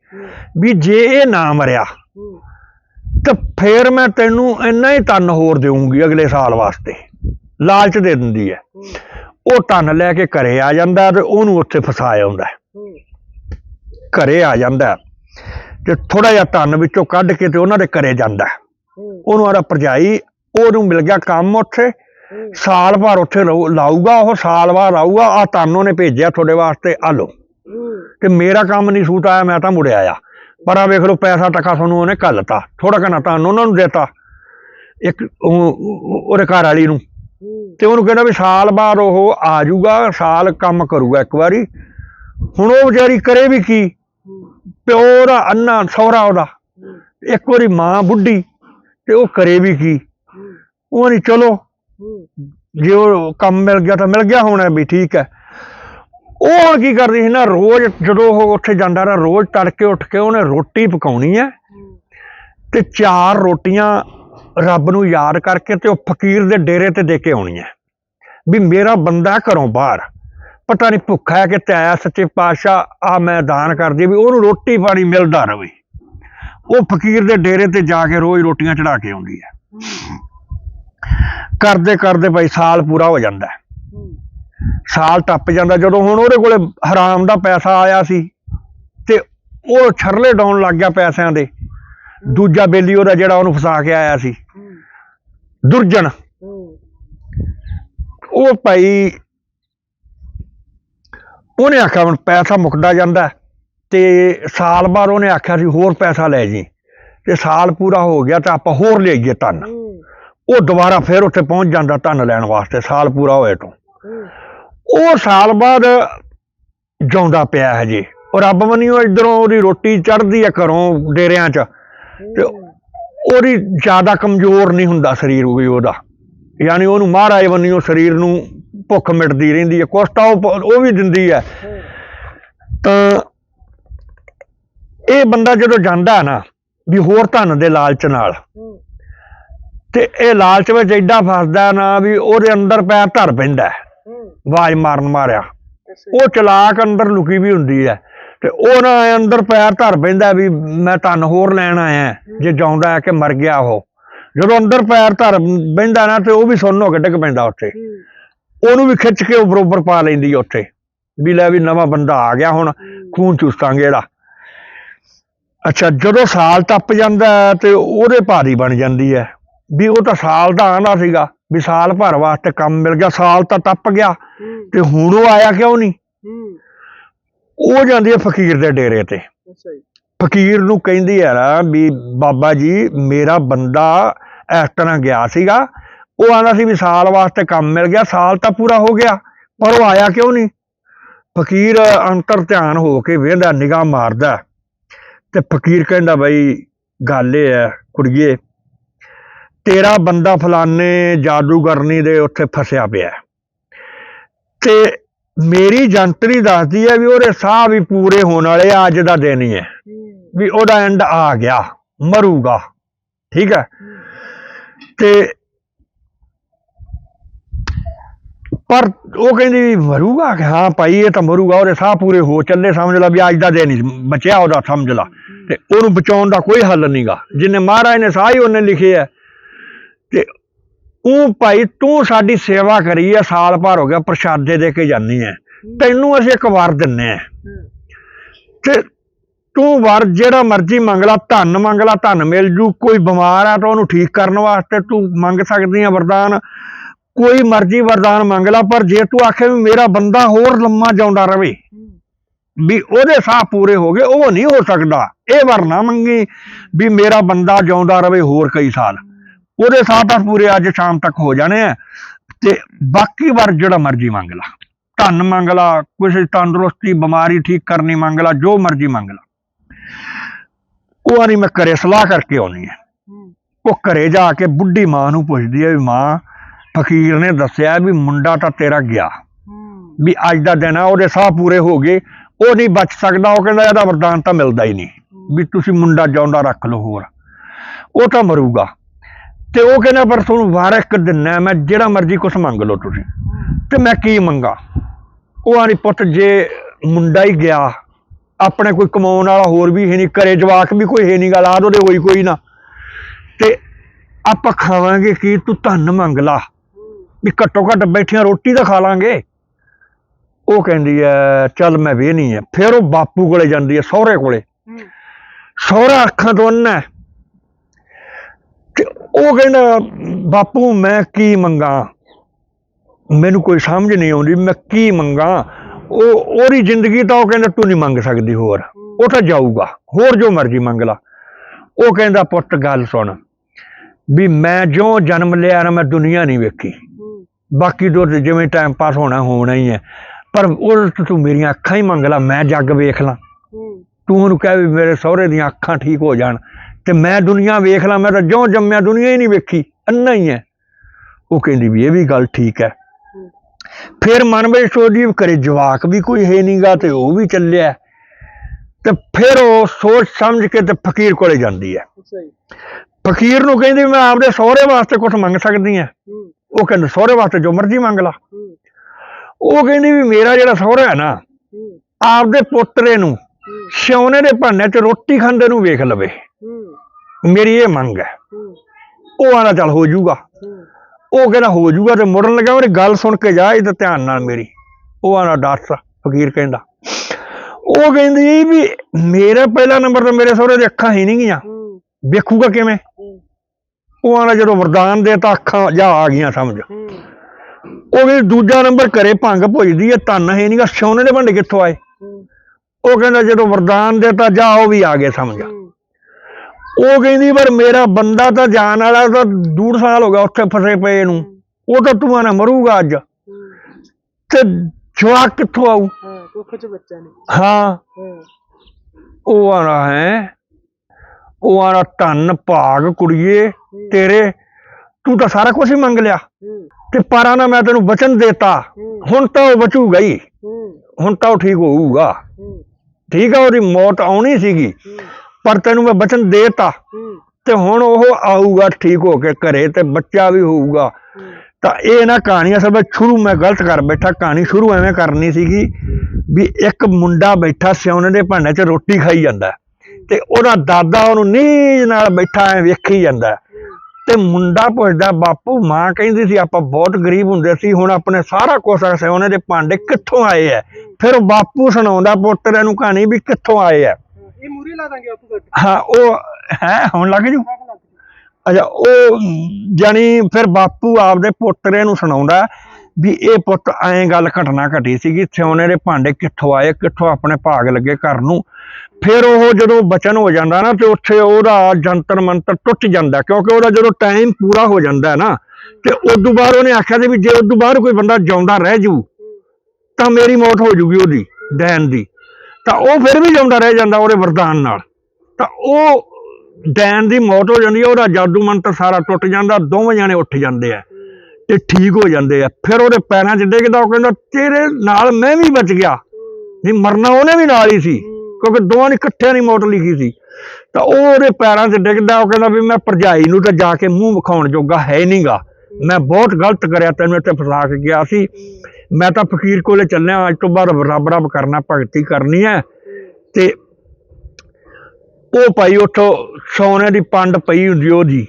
ਵੀ ਜੇ ਇਹ ਨਾ ਮਰਿਆ ਤਾਂ ਫੇਰ ਮੈਂ ਤੈਨੂੰ ਇੰਨਾ ਹੀ ਧਨ ਹੋਰ ਦੇਵਾਂਗੀ ਅਗਲੇ ਸਾਲ ਵਾਸਤੇ। ਲਾਲਚ ਦੇ ਦਿੰਦੀ ਹੂੰ। ਉਹ ਧਨ ਲੈ ਕੇ ਘਰੇ ਆ ਜਾਂਦਾ ਤੇ ਉਹਨੂੰ ਉੱਥੇ ਫਸਾਇਆ ਹੁੰਦਾ ਹੂੰ। ਘਰੇ ਆ ਜਾਂਦਾ ਤੇ ਥੋੜਾ ਜਿਹਾ ਧਨ ਵਿੱਚੋਂ ਕੱਢ ਕੇ ਤੇ ਉਹਨਾਂ ਦੇ ਘਰੇ ਜਾਂਦਾ ਉਹਨੂੰ ਆਦਾ ਭਰਜਾਈ ਉਹਨੂੰ ਮਿਲ ਗਿਆ ਕੰਮ ਉੱਥੇ। ਸਾਲ ਭਰ ਉੱਥੇ ਲਾਊਗਾ ਉਹ ਸਾਲ ਬਾਅਦ ਆਊਗਾ ਆ ਧਨ ਉਹਨੇ ਭੇਜਿਆ ਤੁਹਾਡੇ ਵਾਸਤੇ ਆ ਹੂੰ। ਤੇ ਮੇਰਾ ਕੰਮ ਨਹੀਂ ਸੂਤ ਆਇਆ ਮੈਂ ਤਾਂ ਮੁੜਿਆ ਆ। ਪਰ ਆ ਵੇਖ ਲਓ ਪੈਸਾ ਟਕਾ ਤੁਹਾਨੂੰ ਉਹਨੇ ਘੱਲਤਾ ਥੋੜਾ ਘਣਾ ਤਾਂ ਉਹਨਾਂ ਨੂੰ ਦੇਤਾ। ਇੱਕ ਉਹ- ਉਹ- ਉਹਦੇ ਘਰ ਵਾਲੀ ਨੂੰ। ਤੇ ਉਹਨੂੰ ਕਹਿੰਦਾ ਵੀ ਸਾਲ ਬਾਅਦ ਉਹ ਆ ਜਾਊਗਾ ਸਾਲ ਕੰਮ ਕਰੂਗਾ ਇੱਕ ਵਾਰੀ। ਹੁਣ ਉਹ ਵਿਚਾਰੀ ਕਰੇ ਵੀ ਕੀ? ਪਿਓ ਦਾ ਅੰਨਾ ਸਹੁਰਾ ਉਹਦਾ। ਇੱਕ ਵਾਰੀ ਮਾਂ ਬੁੱਢੀ ਤੇ ਉਹ ਕਰੇ ਵੀ ਕੀ? ਉਹ ਨਹੀਂ ਚਲੋ। ਜੇ ਉਹ ਕੰਮ ਮਿਲ ਗਿਆ ਤਾਂ ਮਿਲ ਗਿਆ ਹੋਣਾ ਵੀ ਠੀਕ ਹੈ। ਉਹ ਹੁਣ ਕੀ ਕਰਦੀ ਸੀ ਨਾ ਰੋਜ਼ ਜਦੋਂ ਉਹ ਉੱਥੇ ਜਾਂਦਾ ਨਾ ਰੋਜ਼ ਤੜਕੇ ਉੱਠ ਕੇ ਉਹਨੇ ਰੋਟੀ ਪਕਾਉਣੀ ਹੂੰ। ਤੇ ਚਾਰ ਰੋਟੀਆਂ ਰੱਬ ਨੂੰ ਯਾਦ ਕਰਕੇ ਤੇ ਉਹ ਫਕੀਰ ਦੇ ਡੇਰੇ ਤੇ ਦੇ ਕੇ ਆਉਣੀ ਹੈ। ਵੀ ਮੇਰਾ ਬੰਦਾ ਘਰੋਂ ਬਾਹਰ, ਪਤਾ ਨਹੀਂ ਭੁੱਖਾ ਹੈ ਕਿ ਤੇ ਆਇਆ ਸੱਚੇ ਪਾਤਸ਼ਾਹ ਆ ਮੈਂ ਦਾਨ ਕਰਦੀ ਵੀ ਉਹਨੂੰ ਰੋਟੀ ਪਾਣੀ ਮਿਲਦਾ ਰਵੇ। ਉਹ ਫਕੀਰ ਦੇ ਡੇਰੇ ਤੇ ਜਾ ਕੇ ਰੋਜ਼ ਰੋਟੀਆਂ ਚੜਾ ਕੇ ਆਉਂਦੀ ਹੈ। ਕਰਦੇ ਕਰਦੇ ਭਾਈ ਸਾਲ ਪੂਰਾ ਹੋ ਜਾਂਦਾ ਸਾਲ ਟੱਪ ਜਾਂਦਾ। ਜਦੋਂ ਹੁਣ ਉਹਦੇ ਕੋਲੇ ਹਰਾਮ ਦਾ ਪੈਸਾ ਆਇਆ ਸੀ ਤੇ ਉਹ ਛਰਲੇ ਡਾਉਣ ਲੱਗ ਗਿਆ ਪੈਸਿਆਂ ਦੇ। ਦੂਜਾ ਬੇਲੀ ਉਹਦਾ ਜਿਹੜਾ ਉਹਨੂੰ ਫਸਾ ਕੇ ਆਇਆ ਸੀ। ਦੁਰਜਨ। ਉਹ ਭਾਈ ਉਹਨੇ ਆਖਿਆ, ਹੁਣ ਪੈਸਾ ਮੁੱਕਦਾ ਜਾਂਦਾ ਤੇ ਸਾਲ ਬਾਅਦ ਉਹਨੇ ਆਖਿਆ ਸੀ, ਹੋਰ ਪੈਸਾ ਲੈ ਜੀ। ਤੇ ਸਾਲ ਪੂਰਾ ਹੋ ਗਿਆ ਤਾਂ ਆਪਾਂ ਹੋਰ ਲੈ ਆਈਏ ਧਨ। ਉਹ ਦੁਬਾਰਾ ਫੇਰ ਉੱਥੇ ਪਹੁੰਚ ਜਾਂਦਾ ਧਨ ਲੈਣ ਵਾਸਤੇ, ਸਾਲ ਪੂਰਾ ਹੋਏ ਤੋਂ। ਉਹ ਸਾਲ ਬਾਅਦ ਜਾਉਂਦਾ ਪਿਆ ਹੈ ਜੀ। ਉਹ ਰੱਬ ਮੰਨਿਓ ਇਧਰੋਂ ਉਹਦੀ ਰੋਟੀ ਚੜਦੀ ਹੈ ਘਰੋਂ, ਡੇਰਿਆਂ 'ਚ। ਤੇ ਉਹਦੀ ਜ਼ਿਆਦਾ ਕਮਜ਼ੋਰ ਨਹੀਂ ਹੁੰਦਾ ਸਰੀਰ ਕੋਈ ਉਹਦਾ। ਯਾਨੀ ਉਹਨੂੰ ਮਹਾਰਾਜ ਮੰਨਿਓ ਸਰੀਰ ਨੂੰ ਭੁੱਖ ਮਿਟਦੀ ਰਹਿੰਦੀ ਹੈ ਕੁਛ ਤਾਂ ਉਹ ਵੀ ਦਿੰਦੀ ਹੈ। ਤਾਂ ਇਹ ਬੰਦਾ ਜਦੋਂ ਜਾਂਦਾ ਹੈ ਨਾ ਵੀ ਹੋਰ ਧਨ ਦੇ ਲਾਲਚ ਨਾਲ ਤੇ ਇਹ ਲਾਲਚ ਵਿੱਚ ਐਡਾ ਫਸਦਾ ਨਾ ਵੀ ਉਹਦੇ ਅੰਦਰ ਪੈਰ ਧਰ ਪੈਂਦਾ ਆਵਾਜ਼ ਮਾਰਨ ਮਾਰਿਆ। ਉਹ ਚਲਾਕ ਅੰਦਰ ਲੁਕੀ ਵੀ ਹੁੰਦੀ ਹੈ। ਤੇ ਉਹ ਨਾ ਅੰਦਰ ਪੈਰ ਧਰ ਪੈਂਦਾ ਵੀ ਮੈਂ ਧਨ ਹੋਰ ਲੈਣ ਆਇਆ ਜੇ ਜਾਉਂਦਾ ਕਿ ਮਰ ਗਿਆ ਉਹ। ਜਦੋਂ ਅੰਦਰ ਪੈਰ ਧਰ ਬਹਿੰਦਾ ਨਾ ਤੇ ਉਹ ਵੀ ਸੁੰਨ ਹੋ ਕੇ ਡਿੱਗ ਪੈਂਦਾ ਉੱਥੇ। ਉਹਨੂੰ ਵੀ ਖਿੱਚ ਕੇ ਉਹ ਬਰੋਬਰ ਪਾ ਲੈਂਦੀ ਉੱਥੇ। ਵੀ ਲੈ ਵੀ ਨਵਾਂ ਬੰਦਾ ਆ ਗਿਆ ਹੁਣ ਖੂਨ ਚੂਸਾਂਗੇ ਇਹਦਾ। ਅੱਛਾ ਜਦੋਂ ਸਾਲ ਟੱਪ ਜਾਂਦਾ ਤੇ ਉਹਦੇ ਭਾਰੀ ਬਣ ਜਾਂਦੀ ਹੈ। ਵੀ ਉਹ ਤਾਂ ਸਾਲ ਦਾ ਆਂਦਾ ਸੀਗਾ ਵੀ ਸਾਲ ਭਰ ਵਾਸਤੇ ਕੰਮ ਮਿਲ ਗਿਆ ਸਾਲ ਤਾਂ ਟੱਪ ਗਿਆ। ਤੇ ਹੁਣ ਉਹ ਆਇਆ ਕਿਉਂ ਨਹੀਂ? ਉਹ ਜਾਂਦੀ ਹੈ ਫਕੀਰ ਦੇ ਡੇਰੇ ਤੇ। ਅੱਛਾ ਜੀ। ਫਕੀਰ ਨੂੰ ਕਹਿੰਦੀ ਹੈ ਨਾ ਵੀ ਬਾਬਾ ਜੀ ਮੇਰਾ ਬੰਦਾ ਇਸ ਤਰ੍ਹਾਂ ਗਿਆ ਸੀਗਾ। ਉਹ ਆਂਦਾ ਸੀ ਵੀ ਸਾਲ ਵਾਸਤੇ ਕੰਮ ਮਿਲ ਗਿਆ ਸਾਲ ਤਾਂ ਪੂਰਾ ਹੋ ਗਿਆ ਪਰ ਉਹ ਆਇਆ ਕਿਉਂ ਨਹੀਂ? ਫਕੀਰ ਅੰਤਰ ਧਿਆਨ ਹੋ ਕੇ ਵੇਂਦਾ ਨਿਗਾਹ ਮਾਰਦਾ। ਤੇ ਫਕੀਰ ਕਹਿੰਦਾ ਬਈ ਗੱਲ ਇਹ ਹੈ ਕੁੜੀਏ ਤੇਰਾ ਬੰਦਾ ਫਲਾਣੇ ਜਾਦੂਗਰਨੀ ਦੇ ਉੱਥੇ ਫਸਿਆ ਪਿਆ। ਤੇ ਮੇਰੀ ਜੰਤਰੀ ਦੱਸਦੀ ਹੈ ਵੀ ਉਹਦੇ ਸਾਹ ਵੀ ਪੂਰੇ ਹੋਣ ਵਾਲੇ ਆ, ਅੱਜ ਦਾ ਦਿਨ ਹੀ ਹੈ। ਵੀ ਉਹਦਾ ਐਂਡ ਆ ਗਿਆ ਮਰੂਗਾ। ਠੀਕ ਹੈ? ਤੇ ਪਰ ਉਹ ਕਹਿੰਦੀ ਵੀ ਮਰੂਗਾ ਕਿ ਹਾਂ ਭਾਈ ਇਹ ਤਾਂ ਮਰੂਗਾ ਉਹਦੇ ਸਾਹ ਪੂਰੇ ਹੋ ਚੱਲੇ ਸਮਝ ਲਾ ਵੀ ਅੱਜ ਦਾ ਦਿਨ ਹੀ ਬਚਿਆ ਉਹਦਾ ਸਮਝ ਲਾ। ਤੇ ਉਹਨੂੰ ਬਚਾਉਣ ਦਾ ਕੋਈ ਹੱਲ ਨਹੀਂਗਾ ਜਿੰਨੇ ਮਹਾਰਾਜ ਨੇ ਸਾਹ ਹੀ ਉਹਨੇ ਲਿਖੇ ਹੈ। ਤੇ ਉਹ ਭਾਈ ਤੂੰ ਸਾਡੀ ਸੇਵਾ ਕਰੀ ਹੈ ਸਾਲ ਭਰ ਹੋ ਗਿਆ ਪ੍ਰਸ਼ਾਦੇ ਦੇ ਕੇ ਜਾਨੀ ਹੈ। ਤੈਨੂੰ ਅਸੀਂ ਇੱਕ ਵਾਰ ਦਿੰਨੇ ਆ। ਤੇ ਤੂੰ ਵਰ ਜਿਹੜਾ ਮਰਜ਼ੀ ਮੰਗ ਲਾ ਧਨ ਮੰਗ ਲਾ ਧਨ ਮਿਲ ਜੂ ਕੋਈ ਬਿਮਾਰ ਆ ਤਾਂ ਉਹਨੂੰ ਠੀਕ ਕਰਨ ਵਾਸਤੇ ਤੂੰ ਮੰਗ ਸਕਦੀ ਆ ਵਰਦਾਨ। ਕੋਈ ਮਰਜ਼ੀ ਵਰਦਾਨ ਮੰਗ ਲਾ ਪਰ ਜੇ ਤੂੰ ਆਖੇ ਵੀ ਮੇਰਾ ਬੰਦਾ ਹੋਰ ਲੰਮਾ ਜਾਉਂਦਾ ਰਵੇ ਹੂੰ। ਵੀ ਉਹਦੇ ਸਾਹ ਪੂਰੇ ਹੋ ਗਏ ਉਹ ਨਹੀਂ ਹੋ ਸਕਦਾ। ਇਹ ਵਰ ਨਾ ਮੰਗੀ ਵੀ ਮੇਰਾ ਬੰਦਾ ਜਿਉਂਦਾ ਰਵੇ ਹੋਰ ਕਈ ਸਾਲ। ਉਹਦੇ ਸਾਹ ਤਾਂ ਪੂਰੇ ਅੱਜ ਸ਼ਾਮ ਤੱਕ ਹੋ ਜਾਣੇ ਆ। ਤੇ ਬਾਕੀ ਵਰ ਜਿਹੜਾ ਮਰਜ਼ੀ ਮੰਗ ਲਾ। ਧਨ ਮੰਗ ਲਾ ਕੁਛ ਤੰਦਰੁਸਤੀ ਬਿਮਾਰੀ ਠੀਕ ਕਰਨੀ ਮੰਗ ਲਾ ਜੋ ਮਰਜ਼ੀ ਮੰਗ ਲਾ। ਉਹ ਨਹੀਂ ਮੈਂ ਘਰੇ ਸਲਾਹ ਕਰਕੇ ਆਉਣੀ ਹੈ। ਉਹ ਘਰੇ ਜਾ ਕੇ ਬੁੱਢੀ ਮਾਂ ਨੂੰ ਪੁੱਛਦੀ ਹੈ ਵੀ ਮਾਂ ਫਕੀਰ ਨੇ ਦੱਸਿਆ ਵੀ ਮੁੰਡਾ ਤਾਂ ਤੇਰਾ ਗਿਆ। ਵੀ ਅੱਜ ਦਾ ਦਿਨ ਆ ਉਹਦੇ ਸਾਹ ਪੂਰੇ ਹੋ ਗਏ। ਉਹ ਨਹੀਂ ਬਚ ਸਕਦਾ ਉਹ ਕਹਿੰਦਾ ਇਹਦਾ ਵਰਦਾਨ ਤਾਂ ਮਿਲਦਾ ਹੀ ਨਹੀਂ। ਵੀ ਤੁਸੀਂ ਮੁੰਡਾ ਜਿਉਂਦਾ ਰੱਖ ਲਓ ਹੋਰ। ਉਹ ਤਾਂ ਮਰੂਗਾ। ਤੇ ਉਹ ਕਹਿੰਦਾ ਪਰ ਤੁਹਾਨੂੰ ਵਾਰ ਇੱਕ ਦਿਨਾ ਮੈਂ ਜਿਹੜਾ ਮਰਜ਼ੀ ਕੁਛ ਮੰਗ ਲਓ ਤੁਸੀਂ। ਤੇ ਮੈਂ ਕੀ ਮੰਗਾ? ਉਹ ਆਣੀ ਪੁੱਤ ਜੇ ਮੁੰਡਾ ਹੀ ਗਿਆ ਆਪਣੇ ਕੋਈ ਕਮਾਉਣ ਵਾਲਾ ਹੋਰ ਵੀ ਹੈ ਨਹੀਂ ਘਰੇ ਜਵਾਕ ਵੀ ਕੋਈ ਹੈ ਨਹੀਂ ਗਾ ਲਾਦ ਉਹਦੇ ਹੋਈ ਕੋਈ ਨਾ। ਤੇ ਆਪਾਂ ਖਾਵਾਂਗੇ ਕੀ? ਤੂੰ ਧੰਨ ਮੰਗ ਲਾ। ਵੀ ਘੱਟੋ ਘੱਟ ਬੈਠਿਆਂ ਰੋਟੀ ਤਾਂ ਖਾ ਲਾਂਗੇ। ਉਹ ਕਹਿੰਦੀ ਐ ਚੱਲ ਮੈਂ ਵੀ ਨਹੀਂ ਐ ਫਿਰ ਉਹ ਬਾਪੂ ਕੋਲੇ ਜਾਂਦੀ ਐ ਸਹੁਰੇ ਕੋਲੇ। ਸਹੁਰਾ ਅੱਖਾਂ ਤੋਂ ਅੰਨਾ ਉਹ ਕਹਿੰਦਾ ਬਾਪੂ ਮੈਂ ਕੀ ਮੰਗਾ? ਮੈਨੂੰ ਕੋਈ ਸਮਝ ਨਹੀਂ ਆਉਂਦੀ ਮੈਂ ਕੀ ਮੰਗਾ? ਉਹ ਉਹਦੀ ਜ਼ਿੰਦਗੀ ਤਾਂ ਉਹ ਕਹਿੰਦਾ ਤੂੰ ਨਹੀਂ ਮੰਗ ਸਕਦੀ ਹੋਰ। ਉਹ ਤਾਂ ਜਾਊਗਾ। ਹੋਰ ਜੋ ਮਰਜ਼ੀ ਮੰਗ ਲਾ। ਉਹ ਕਹਿੰਦਾ ਪੁੱਤ ਗੱਲ ਸੁਣ। ਵੀ ਮੈਂ ਜੋ ਜਨਮ ਲਿਆ ਨਾ ਮੈਂ ਦੁਨੀਆ ਨਹੀਂ ਵੇਖੀ। ਬਾਕੀ ਤੇ ਜਿਵੇਂ ਟਾਈਮ ਪਾਸ ਹੋਣਾ ਹੋਣਾ ਹੀ ਹੈ। ਪਰ ਉਹ ਤੇ ਮੇਰੀਆਂ ਅੱਖਾਂ ਹੀ ਮੰਗ ਲਾ ਮੈਂ ਜੱਗ ਵੇਖ ਲਾਂ। ਤੂੰ ਉਹਨੂੰ ਕਹਿ ਵੀ ਮੇਰੇ ਸਹੁਰੇ ਦੀਆਂ ਅੱਖਾਂ ਠੀਕ ਹੋ ਜਾਣ। ਤੇ ਮੈਂ ਦੁਨੀਆ ਵੇਖ ਲਾਂ ਮੈਂ ਤਾਂ ਜਿਉਂ ਜੰਮਿਆ ਦੁਨੀਆ ਹੀ ਨਹੀਂ ਵੇਖੀ ਅੰਨਾ ਹੀ ਹੈ। ਉਹ ਕਹਿੰਦੀ ਵੀ ਇਹ ਵੀ ਗੱਲ ਠੀਕ ਹੈ। ਫਿਰ ਮਨ ਵਿੱਚ ਸੋਚਦੀ ਵੀ ਕਰੇ ਜਵਾਕ ਵੀ ਕੋਈ ਹੈ ਨਹੀਂਗਾ ਤੇ ਉਹ ਵੀ ਚੱਲਿਆ। ਤੇ ਫਿਰ ਉਹ ਸੋਚ ਸਮਝ ਕੇ ਤੇ ਫਕੀਰ ਕੋਲੇ ਜਾਂਦੀ ਹੈ। ਫਕੀਰ ਨੂੰ ਕਹਿੰਦੀ ਮੈਂ ਆਪਦੇ ਸਹੁਰੇ ਵਾਸਤੇ ਕੁਝ ਮੰਗ ਸਕਦੀ ਹਾਂ। ਹੂੰ। ਉਹ ਕਹਿੰਦਾ ਸਹੁਰੇ ਵਾਸਤੇ ਜੋ ਮਰਜ਼ੀ ਮੰਗ ਲਾ। ਉਹ ਕਹਿੰਦੀ ਵੀ ਮੇਰਾ ਜਿਹੜਾ ਸਹੁਰਾ ਹੈ ਨਾ ਆਪਦੇ ਪੁੱਤਰੇ ਨੂੰ ਸਿਉਨੇ ਦੇ ਭਾਂਡੇ 'ਚ ਰੋਟੀ ਖਾਂਦੇ ਨੂੰ ਵੇਖ ਲਵੇ। ਮੇਰੀ ਇਹ ਮੰਗ ਹੈ। ਉਹ ਆਣਾ ਚੱਲ ਹੋ ਜਾਊਗਾ। ਉਹ ਕਹਿੰਦਾ ਹੋ ਜਾਊਗਾ ਤੇ ਮੁੜਨ ਲੱਗਾ ਉਹਦੀ ਗੱਲ ਸੁਣ ਕੇ ਜਾ ਇਹ ਧਿਆਨ ਨਾਲ ਮੇਰੀ। ਉਹ ਆਣਾ ਦੱਸ ਫਕੀਰ ਕਹਿੰਦਾ। ਉਹ ਕਹਿੰਦੀ ਵੀ ਮੇਰਾ ਪਹਿਲਾ ਨੰਬਰ ਤਾਂ ਮੇਰੇ ਸਹੁਰੇ ਦੇ ਅੱਖਾਂ ਹੀ ਨਹੀਂ ਗੀਆਂ ਹੂੰ। ਵੇਖੂਗਾ ਕਿਵੇਂ? ਉਹ ਆਣਾ ਜਦੋਂ ਵਰਦਾਨ ਦੇ ਤਾਂ ਅੱਖਾਂ ਜਾ ਆ ਗਈਆਂ ਸਮਝ। ਉਹ ਵੀ ਦੂਜਾ ਨੰਬਰ ਘਰੇ ਭੰਗ ਭੁਜਦੀ ਹੈ ਧੰਨ ਹੈ ਨਹੀਂਗਾ ਸੋਨੇ ਦੇ ਭਾਂਡੇ ਕਿੱਥੋਂ ਆਏ? ਉਹ ਕਹਿੰਦਾ ਜਦੋਂ ਵਰਦਾਨ ਦੇ ਤਾਂ ਜਾ ਉਹ ਵੀ ਆ ਗਏ ਸਮਝ। ਉਹ ਕਹਿੰਦੀ ਪਰ ਮੇਰਾ ਬੰਦਾ ਤਾਂ ਜਾਣ ਵਾਲਾ ਤਾਂ ਡੂਢ ਸਾਲ ਹੋ ਗਿਆ ਉੱਥੇ ਫਸੇ ਪਏ ਨੂੰ। ਉਹ ਤਾਂ ਤੂੰ ਆਣਾ ਮਰੂਗਾ ਅੱਜ। ਤੇ ਜਵਾਕ ਕਿੱਥੋਂ ਆਊ? ਹਾਂ ਕੁੱਖ ਚ ਬੱਚਾ ਨੇ। ਹਾਂ। ਉਹ ਆਣਾ ਹੈ ਉਹ ਆਣਾ ਧੰਨ ਭਾਗ ਕੁੜੀਏ ਤੇਰੇ ਤੂੰ ਤਾਂ ਸਾਰਾ ਕੁਝ ਹੀ ਮੰਗ ਲਿਆ। ਤੇ ਪਰਾਂ ਨਾ ਮੈਂ ਤੈਨੂੰ ਵਚਨ ਦੇਤਾ। ਹੁਣ ਤਾਂ ਉਹ ਬਚੂਗਾ ਹੀ। ਹੁਣ ਤਾਂ ਉਹ ਠੀਕ ਹੋਊਗਾ। ਠੀਕ ਆ ਉਹਦੀ ਮੌਤ ਆਉਣੀ ਸੀਗੀ। ਪਰ ਤੈਨੂੰ ਮੈਂ ਵਚਨ ਦੇਤਾ। ਤੇ ਹੁਣ ਉਹ ਆਊਗਾ ਠੀਕ ਹੋ ਕੇ ਘਰੇ ਤੇ ਬੱਚਾ ਵੀ ਹੋਊਗਾ। ਤਾਂ ਇਹ ਨਾ ਕਹਾਣੀ ਅਸਲ ਵਿੱਚ ਸ਼ੁਰੂ ਮੈਂ ਗਲਤ ਕਰ ਬੈਠਾ ਕਹਾਣੀ ਸ਼ੁਰੂ ਐਵੇਂ ਕਰਨੀ ਸੀਗੀ ਵੀ ਇੱਕ ਮੁੰਡਾ ਬੈਠਾ ਸਿਉਨੇ ਦੇ ਭਾਂਡੇ 'ਚ ਰੋਟੀ ਖਾਈ ਜਾਂਦਾ। ਤੇ ਉਹਦਾ ਦਾਦਾ ਉਹਨੂੰ ਨੀਝ ਨਾਲ ਬੈਠਾ ਐ ਵੇਖੀ ਜਾਂਦਾ। ਤੇ ਮੁੰਡਾ ਪੁੱਛਦਾ ਬਾਪੂ ਮਾਂ ਕਹਿੰਦੀ ਸੀ ਆਪਾਂ ਬਹੁਤ ਗਰੀਬ ਹੁੰਦੇ ਸੀ ਹੁਣ ਆਪਣੇ ਸਾਰਾ ਕੁਝ ਸਿਉਨੇ ਦੇ ਭਾਂਡੇ ਕਿੱਥੋਂ ਆਏ ਐ? ਫਿਰ ਬਾਪੂ ਸੁਣਾਉਂਦਾ ਪੁੱਤਰ ਨੂੰ ਕਹਾਣੀ ਵੀ ਕਿੱਥੋਂ ਆਏ ਐ? ਇਹ ਮੂਰੀ ਲਾ ਦਾਂਗੇ ਆਪੂ ਗੱਟ ਹਾਂ ਉਹ ਹੈ ਹੁਣ ਲੱਗ ਜੂ? ਅੱਛਾ ਉਹ ਜਾਨੀ ਫਿਰ ਬਾਪੂ ਆਪਦੇ ਪੋਤਰੇ ਨੂੰ ਸੁਣਾਉਂਦਾ ਵੀ ਇਹ ਪੁੱਤ ਐਂ ਗੱਲ ਘਟਨਾ ਘਟੀ ਸੀਗੀ ਸਿਉਨੇ ਦੇ ਭਾਂਡੇ ਕਿੱਥੋਂ ਆਏ ਕਿੱਥੋਂ ਆਪਣੇ ਭਾਗ ਲੱਗੇ ਘਰ ਨੂੰ। ਫਿਰ ਉਹ ਜਦੋਂ ਬਚਨ ਹੋ ਜਾਂਦਾ ਨਾ ਤੇ ਉੱਥੇ ਉਹਦਾ ਜੰਤਰ ਮੰਤਰ ਟੁੱਟ ਜਾਂਦਾ ਕਿਉਂਕਿ ਉਹਦਾ ਜਦੋਂ ਟਾਈਮ ਪੂਰਾ ਹੋ ਜਾਂਦਾ ਨਾ ਤੇ ਉਸ ਤੋਂ ਬਾਅਦ ਉਹਨੇ ਆਖਿਆ ਸੀ ਵੀ ਜੇ ਉਸ ਤੋਂ ਬਾਅਦ ਕੋਈ ਬੰਦਾ ਜਿਉਂਦਾ ਰਹਿ ਜੂ ਤਾਂ ਮੇਰੀ ਮੌਤ ਹੋ ਜੂਗੀ ਉਹਦੀ ਡੈਨ ਦੀ। ਤਾਂ ਉਹ ਫਿਰ ਵੀ ਜਿਉਂਦਾ ਰਹਿ ਜਾਂਦਾ ਉਹਦੇ ਵਰਦਾਨ ਨਾਲ। ਤਾਂ ਉਹ ਡੈਨ ਦੀ ਮੌਤ ਹੋ ਜਾਂਦੀ ਹੈ, ਉਹਦਾ ਜਾਦੂ ਮੰਤਰ ਸਾਰਾ ਟੁੱਟ ਜਾਂਦਾ, ਦੋਵੇਂ ਜਾਣੇ ਉੱਠ ਜਾਂਦੇ ਆ ਤੇ ਠੀਕ ਹੋ ਜਾਂਦੇ ਆ। ਫਿਰ ਉਹਦੇ ਪੈਰਾਂ 'ਚ ਡਿੱਗਦਾ, ਉਹ ਕਹਿੰਦਾ, ਤੇਰੇ ਨਾਲ ਮੈਂ ਵੀ ਬਚ ਗਿਆ। ਨਹੀਂ, ਮਰਨਾ ਉਹਨੇ ਵੀ ਨਾਲ ਹੀ ਸੀ, ਕਿਉਂਕਿ ਦੋਵਾਂ ਨੇ ਇਕੱਠਿਆਂ ਦੀ ਮੌਤ ਲਿਖੀ ਸੀ। ਤਾਂ ਉਹ ਉਹਦੇ ਪੈਰਾਂ 'ਚ ਡਿੱਗਦਾ, ਉਹ ਕਹਿੰਦਾ ਵੀ ਮੈਂ ਭਰਜਾਈ ਨੂੰ ਤਾਂ ਜਾ ਕੇ ਮੂੰਹ ਵਿਖਾਉਣ ਜੋਗਾ ਹੈ ਨਹੀਂਗਾ ਮੈਂ ਬਹੁਤ ਗਲਤ ਕਰਿਆ, ਤੈਨੂੰ ਇੱਥੇ ਫਸਾ ਕੇ ਗਿਆ ਸੀ। ਮੈਂ ਤਾਂ ਫਕੀਰ ਕੋਲੇ ਚੱਲਿਆ, ਅੱਜ ਤੋਂ ਬਾਅਦ ਰੱਬ ਰੱਬ ਕਰਨਾ, ਭਗਤੀ ਕਰਨੀ ਹੈ। ਤੇ ਉਹ ਭਾਈ ਉੱਥੋਂ ਸੋਨੇ ਦੀ ਪੰਡ ਪਈ ਹੁੰਦੀ ਉਹਦੀ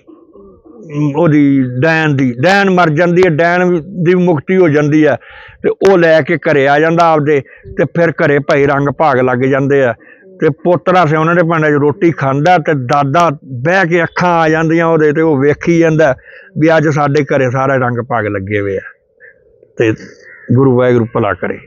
ਉਹਦੀ ਡੈਨ ਦੀ ਡੈਨ ਮਰ ਜਾਂਦੀ ਹੈ ਡੈਨ ਦੀ ਮੁਕਤੀ ਹੋ ਜਾਂਦੀ ਹੈ। ਤੇ ਉਹ ਲੈ ਕੇ ਘਰੇ ਆ ਜਾਂਦਾ ਆਪਦੇ, ਤੇ ਫਿਰ ਘਰੇ ਭਾਈ ਰੰਗ ਭਾਗ ਲੱਗ ਜਾਂਦੇ ਆ। ਤੇ ਪੋਤਰਾ ਉਹਨਾਂ ਦੇ ਭਾਂਡੇ 'ਚ ਰੋਟੀ ਖਾਂਦਾ ਤੇ ਦਾਦਾ ਬਹਿ ਕੇ ਅੱਖਾਂ ਆ ਜਾਂਦੀਆਂ ਉਹਦੇ ਤੇ, ਉਹ ਵੇਖੀ ਜਾਂਦਾ ਵੀ ਅੱਜ ਸਾਡੇ ਘਰੇ ਸਾਰੇ ਰੰਗ ਭਾਗ ਲੱਗੇ ਹੋਏ ਆ। ਤੇ ਗੁਰੂ ਵਾਹਿਗੁਰੂ ਭਲਾ ਕਰੇ।